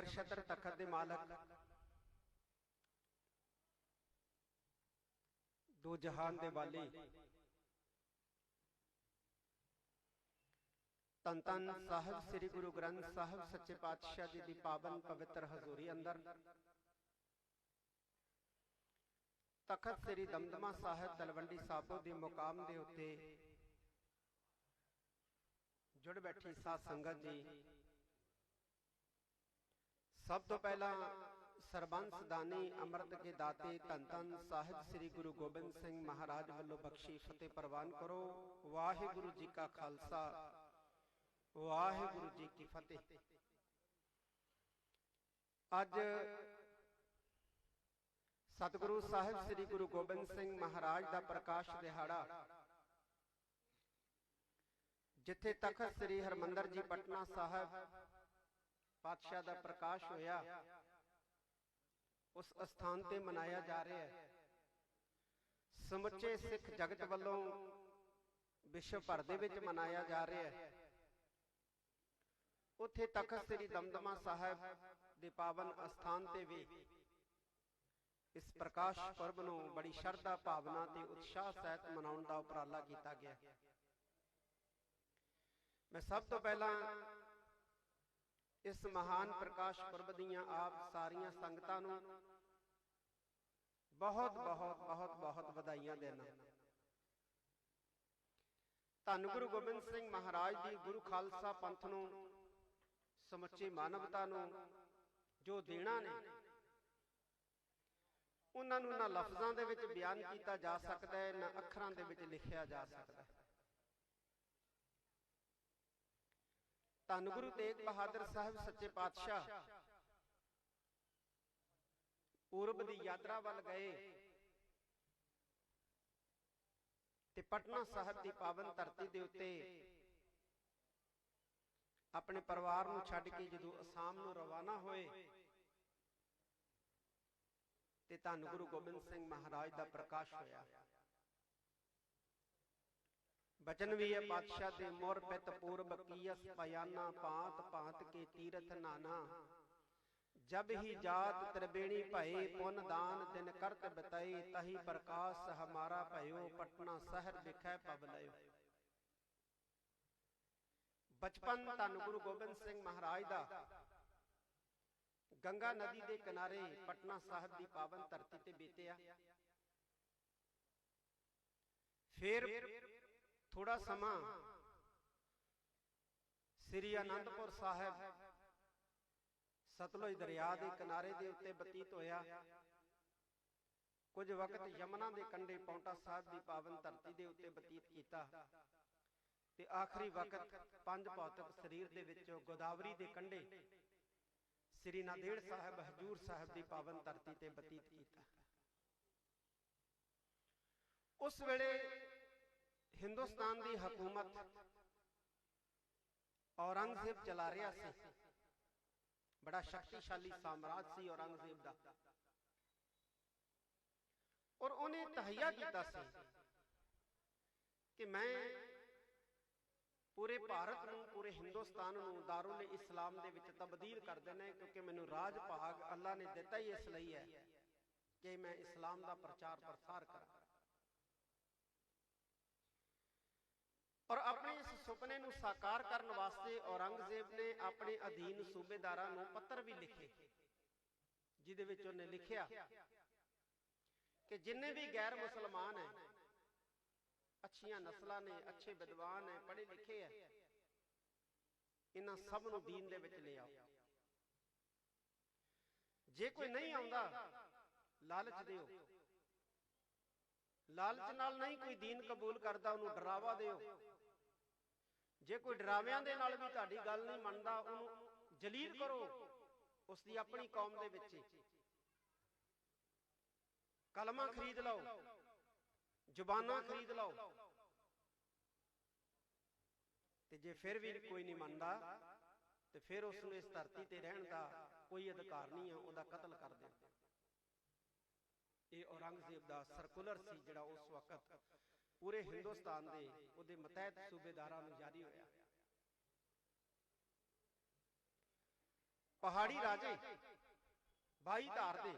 ਜਬਰ ਸ਼ਤਰ ਤਖਤ ਦੇ ਮਾਲਕ। ਦੋ ਜਹਾਨ ਦੇ ਵਾਲੀ। ਤਨ ਤਨ ਸਾਹਿਬ ਸ੍ਰੀ ਗੁਰੂ ਗ੍ਰੰਥ ਸਾਹਿਬ ਸੱਚੇ ਪਾਤਸ਼ਾਹ ਜੀ ਦੀ ਪਾਵਨ ਪਵਿੱਤਰ ਹਜ਼ੂਰੀ ਅੰਦਰ। ਤਖਤ ਸ੍ਰੀ ਦਮਦਮਾ ਸਾਹਿਬ ਤਲਵੰਡੀ ਸਾਬੋ ਦੇ ਮੁਕਾਮ ਦੇ ਉੱਤੇ ਜੁੜ ਬੈਠੀ ਸਾਧ ਸੰਗਤ ਜੀ। ਸਭ ਤੋਂ ਪਹਿਲਾਂ ਸਰਬੰਸ ਦਾਨੀ ਅੰਮ੍ਰਿਤ ਕੇ ਦਾਤੇ ਧੰਨ ਧੰਨ ਸਾਹਿਬ ਸ੍ਰੀ ਗੁਰੂ ਗੋਬਿੰਦ ਸਿੰਘ ਮਹਾਰਾਜ ਵੱਲੋਂ ਬਖਸ਼ੀ ਫਤਿਹ ਪ੍ਰਵਾਨ ਕਰੋ। ਵਾਹਿਗੁਰੂ ਜੀ ਕਾ ਖਾਲਸਾ। ਵਾਹਿਗੁਰੂ ਜੀ ਕੀ ਫਤਿਹ। ਅੱਜ ਸਤਿਗੁਰੂ ਸਾਹਿਬ ਸ੍ਰੀ ਗੁਰੂ ਗੋਬਿੰਦ ਸਿੰਘ ਮਹਾਰਾਜ ਦਾ ਪ੍ਰਕਾਸ਼ ਦਿਹਾੜਾ, ਜਿੱਥੇ ਤਖਤ ਸ੍ਰੀ ਹਰਮੰਦਰ ਜੀ ਪਟਨਾ ਸਾਹਿਬ ਪਾਤਸ਼ਾਹ ਦਾ ਪ੍ਰਕਾਸ਼ ਹੋਇਆ। ਉਸ ਸਥਾਨ ਤੇ ਮਨਾਇਆ ਜਾ ਰਿਹਾ ਹੈ। ਸਮੁੱਚੇ ਸਿੱਖ ਜਗਤ ਵੱਲੋਂ ਵਿਸ਼ਵ ਭਰ ਦੇ ਵਿੱਚ ਮਨਾਇਆ ਜਾ ਰਿਹਾ ਹੈ। ਉੱਥੇ ਤਖਤ ਸ੍ਰੀ ਦਮਦਮਾ ਸਾਹਿਬ ਦੇ ਪਾਵਨ ਅਸਥਾਨ ਤੇ ਵੀ ਇਸ ਪ੍ਰਕਾਸ਼ ਪੁਰਬ ਨੂੰ ਬੜੀ ਸ਼ਰਧਾ ਭਾਵਨਾ ਤੇ ਉਤਸ਼ਾਹ ਸਹਿਤ ਮਨਾਉਣ ਦਾ ਉਪਰਾਲਾ ਕੀਤਾ ਗਿਆ। ਮੈਂ ਸਭ ਤੋਂ ਪਹਿਲਾਂ ਇਸ ਮਹਾਨ ਪ੍ਰਕਾਸ਼ ਪੁਰਬ ਦੀਆਂ ਆਪ ਸਾਰੀਆਂ ਸੰਗਤਾਂ ਨੂੰ ਬਹੁਤ ਬਹੁਤ ਬਹੁਤ ਬਹੁਤ ਵਧਾਈਆਂ ਦੇਣਾ। ਧੰਨ ਗੁਰੂ ਗੋਬਿੰਦ ਸਿੰਘ ਮਹਾਰਾਜ ਦੀ ਗੁਰੂ ਖਾਲਸਾ ਪੰਥ ਨੂੰ, ਸਮੁੱਚੀ ਮਾਨਵਤਾ ਨੂੰ ਜੋ ਦੇਣਾ ਨੇ, ਉਹਨਾਂ ਨੂੰ ਨਾ ਲਫ਼ਜ਼ਾਂ ਦੇ ਵਿੱਚ ਬਿਆਨ ਕੀਤਾ ਜਾ ਸਕਦਾ ਹੈ, ਨਾ ਅੱਖਰਾਂ ਦੇ ਵਿੱਚ ਲਿਖਿਆ ਜਾ ਸਕਦਾ ਹੈ। ਧੰਨ ਗੁਰੂ ਤੇਗ ਬਹਾਦਰ ਸਾਹਿਬ ਸੱਚੇ ਪਾਤਸ਼ਾਹ। ਪੂਰਬ ਦੀ ਯਾਤਰਾ ਵੱਲ ਗਏ। ਤੇ ਪਟਨਾ ਸਾਹਿਬ ਦੀ ਪਾਵਨ ਧਰਤੀ ਦੇ ਉੱਤੇ ਆਪਣੇ ਪਰਿਵਾਰ ਨੂੰ ਛੱਡ ਕੇ ਜਦੋਂ ਅਸਾਮ ਨੂੰ ਰਵਾਨਾ ਹੋਏ। ਤੇ ਧੰਨ ਗੁਰੂ ਗੋਬਿੰਦ ਸਿੰਘ ਮਹਾਰਾਜ ਦਾ ਪ੍ਰਕਾਸ਼ ਹੋਇਆ। ਬਚਨ ਵੀ ਹੈ ਪਾਤਸ਼ਾਹ ਦੇ ਮੋਰ ਪਿਤ ਪੂਰਬ ਕੀਸ ਪਿਆਨਾ ਭਾਂਤ ਭਾਂਤ ਕੇ ਤੀਰਥ ਨਾਨਾ। ਜਬ ਹੀ ਜਾਤ ਤਰਬੇਣੀ ਭਏ ਪੁੰਨ ਦਾਨ ਦਿਨ ਕਰਤ ਬਤਈ ਤਹੀ ਪ੍ਰਕਾਸ਼ ਹਮਾਰਾ ਭਇਓ, ਪਟਨਾ ਸ਼ਹਿਰ ਵਿਖੇ ਪਬ ਲਿਓ ਬਚਪਨ ਧੰਨ ਗੁਰੂ ਗੋਬਿੰਦ ਸਿੰਘ ਮਹਾਰਾਜ ਦਾ। ਗੰਗਾ ਨਦੀ ਦੇ ਕਿਨਾਰੇ ਪਟਨਾ ਸਾਹਿਬ ਦੀ ਪਾਵਨ ਧਰਤੀ ਤੇ ਬੀਤਿਆ। ਫਿਰ ਥੋੜਾ ਸਮਾਂ ਸ੍ਰੀ ਅਨੰਦਪੁਰ ਸਾਹਿਬ ਸਤਲੁਜ ਦਰਿਆ ਦੇ ਕਿਨਾਰੇ ਦੇ ਉੱਤੇ ਬਤੀਤ ਹੋਇਆ। ਕੁਝ ਵਕਤ ਯਮਨਾ ਦੇ ਕੰਢੇ ਪੌਂਟਾ ਸਾਹਿਬ ਦੀ ਪਾਵਨ ਧਰਤੀ ਦੇ ਉੱਤੇ ਬਤੀਤ ਕੀਤਾ ਤੇ ਆਖਰੀ ਵਕਤ ਪੰਜ ਭੌਤਿਕ ਸਰੀਰ ਦੇ ਵਿੱਚੋਂ ਗੋਦਾਵਰੀ ਦੇ ਕੰਢੇ ਸ੍ਰੀ ਨਾਦੇੜ ਸਾਹਿਬ ਹਜੂਰ ਸਾਹਿਬ ਦੀ ਪਾਵਨ ਧਰਤੀ ਤੇ ਬਤੀਤ ਕੀਤਾ। ਉਸ ਵੇਲੇ ਹਿੰਦੁਸਤਾਨ ਦੀ ਹਕੂਮਤ ਔਰੰਗਜ਼ੇਬ ਚਲਾ ਰਿਹਾ ਸੀ ਬੜਾ ਸ਼ਕਤੀਸ਼ਾਲੀ ਸਾਮਰਾਜ ਸੀ ਔਰੰਗਜ਼ੇਬ ਦਾ ਔਰ ਉਹਨੇ ਤਹਈਆ ਕੀਤਾ ਸੀ ਕਿ ਮੈਂ ਪੂਰੇ ਭਾਰਤ ਨੂੰ ਪੂਰੇ ਹਿੰਦੁਸਤਾਨ ਨੂੰ ਦਾਰੁਲ ਇਸਲਾਮ ਦੇ ਵਿੱਚ ਤਬਦੀਲ ਕਰ ਦੇਣਾ ਕਿਉਂਕਿ ਮੈਨੂੰ ਰਾਜ ਭਾਗ ਅੱਲਾ ਨੇ ਦਿੱਤਾ ਹੀ ਇਸ ਲਈ ਹੈ ਕਿ ਮੈਂ ਇਸਲਾਮ ਦਾ ਪ੍ਰਚਾਰ ਪ੍ਰਸਾਰ ਕਰਾਂ ਔਰ ਆਪਣੇ ਇਸ ਸੁਪਨੇ ਨੂੰ ਸਾਕਾਰ ਕਰਨ ਵਾਸਤੇ ਔਰੰਗਜ਼ੇਬ ਨੇ ਆਪਣੇ ਅਧੀਨ ਸੂਬੇਦਾਰਾਂ ਨੂੰ ਪੱਤਰ ਵੀ ਲਿਖੇ ਜਿਹਦੇ ਵਿੱਚ ਉਹਨੇ ਲਿਖਿਆ ਕਿ ਜਿੰਨੇ ਵੀ ਗੈਰ ਮੁਸਲਮਾਨ ਹੈ ਅੱਛੀਆਂ ਨਸਲਾਂ ਨੇ ਅੱਛੇ ਵਿਦਵਾਨ ਹੈ ਪੜ੍ਹੇ ਲਿਖੇ ਹੈ ਇਹਨਾਂ ਸਭ ਨੂੰ ਦੀਨ ਦੇ ਵਿੱਚ ਲੈ ਆਓ। ਜੇ ਕੋਈ ਨਹੀਂ ਆਉਂਦਾ ਲਾਲਚ ਦਿਓ। ਲਾਲਚ ਨਾਲ ਨਹੀਂ ਕੋਈ ਦੀਨ ਕਬੂਲ ਕਰਦਾ ਉਹਨੂੰ ਡਰਾਵਾ ਦਿਓ। ਜੇ ਕੋਈ ਡਰਾਵਿਆਂ ਦੇ ਨਾਲ ਵੀ ਤੁਹਾਡੀ ਗੱਲ ਨਹੀਂ ਮੰਨਦਾ, ਉਹਨੂੰ ਜਲੀਲ ਕਰੋ ਉਸ ਦੀ ਆਪਣੀ ਕੌਮ ਦੇ ਵਿੱਚ। ਕਲਮਾ ਖਰੀਦ ਲਓ, ਜ਼ੁਬਾਨਾਂ ਖਰੀਦ ਲਓ। ਤੇ ਜੇ ਫਿਰ ਵੀ ਕੋਈ ਨਹੀਂ ਮੰਨਦਾ, ਤੇ ਫਿਰ ਉਸ ਨੂੰ ਇਸ ਧਰਤੀ ਤੇ ਰਹਿਣ ਦਾ ਕੋਈ ਅਧਿਕਾਰ ਨਹੀਂ ਹੈ ਉਹਦਾ ਕਤਲ ਕਰ ਦੇ ਇਹ ਔਰੰਗਜ਼ੇਬ ਦਾ ਸਰਕੂਲਰ ਸੀ ਜਿਹੜਾ ਉਸ ਵਕਤ ਪੂਰੇ ਹਿੰਦੁਸਤਾਨ ਦੇ ਉਹਦੇ ਮਤਹਿਤ ਸੂਬੇਦਾਰਾਂ ਨੂੰ ਜਾਰੀ ਹੋਇਆ। ਪਹਾੜੀ ਰਾਜੇ ਬਾਈ ਧਾਰ ਦੇ।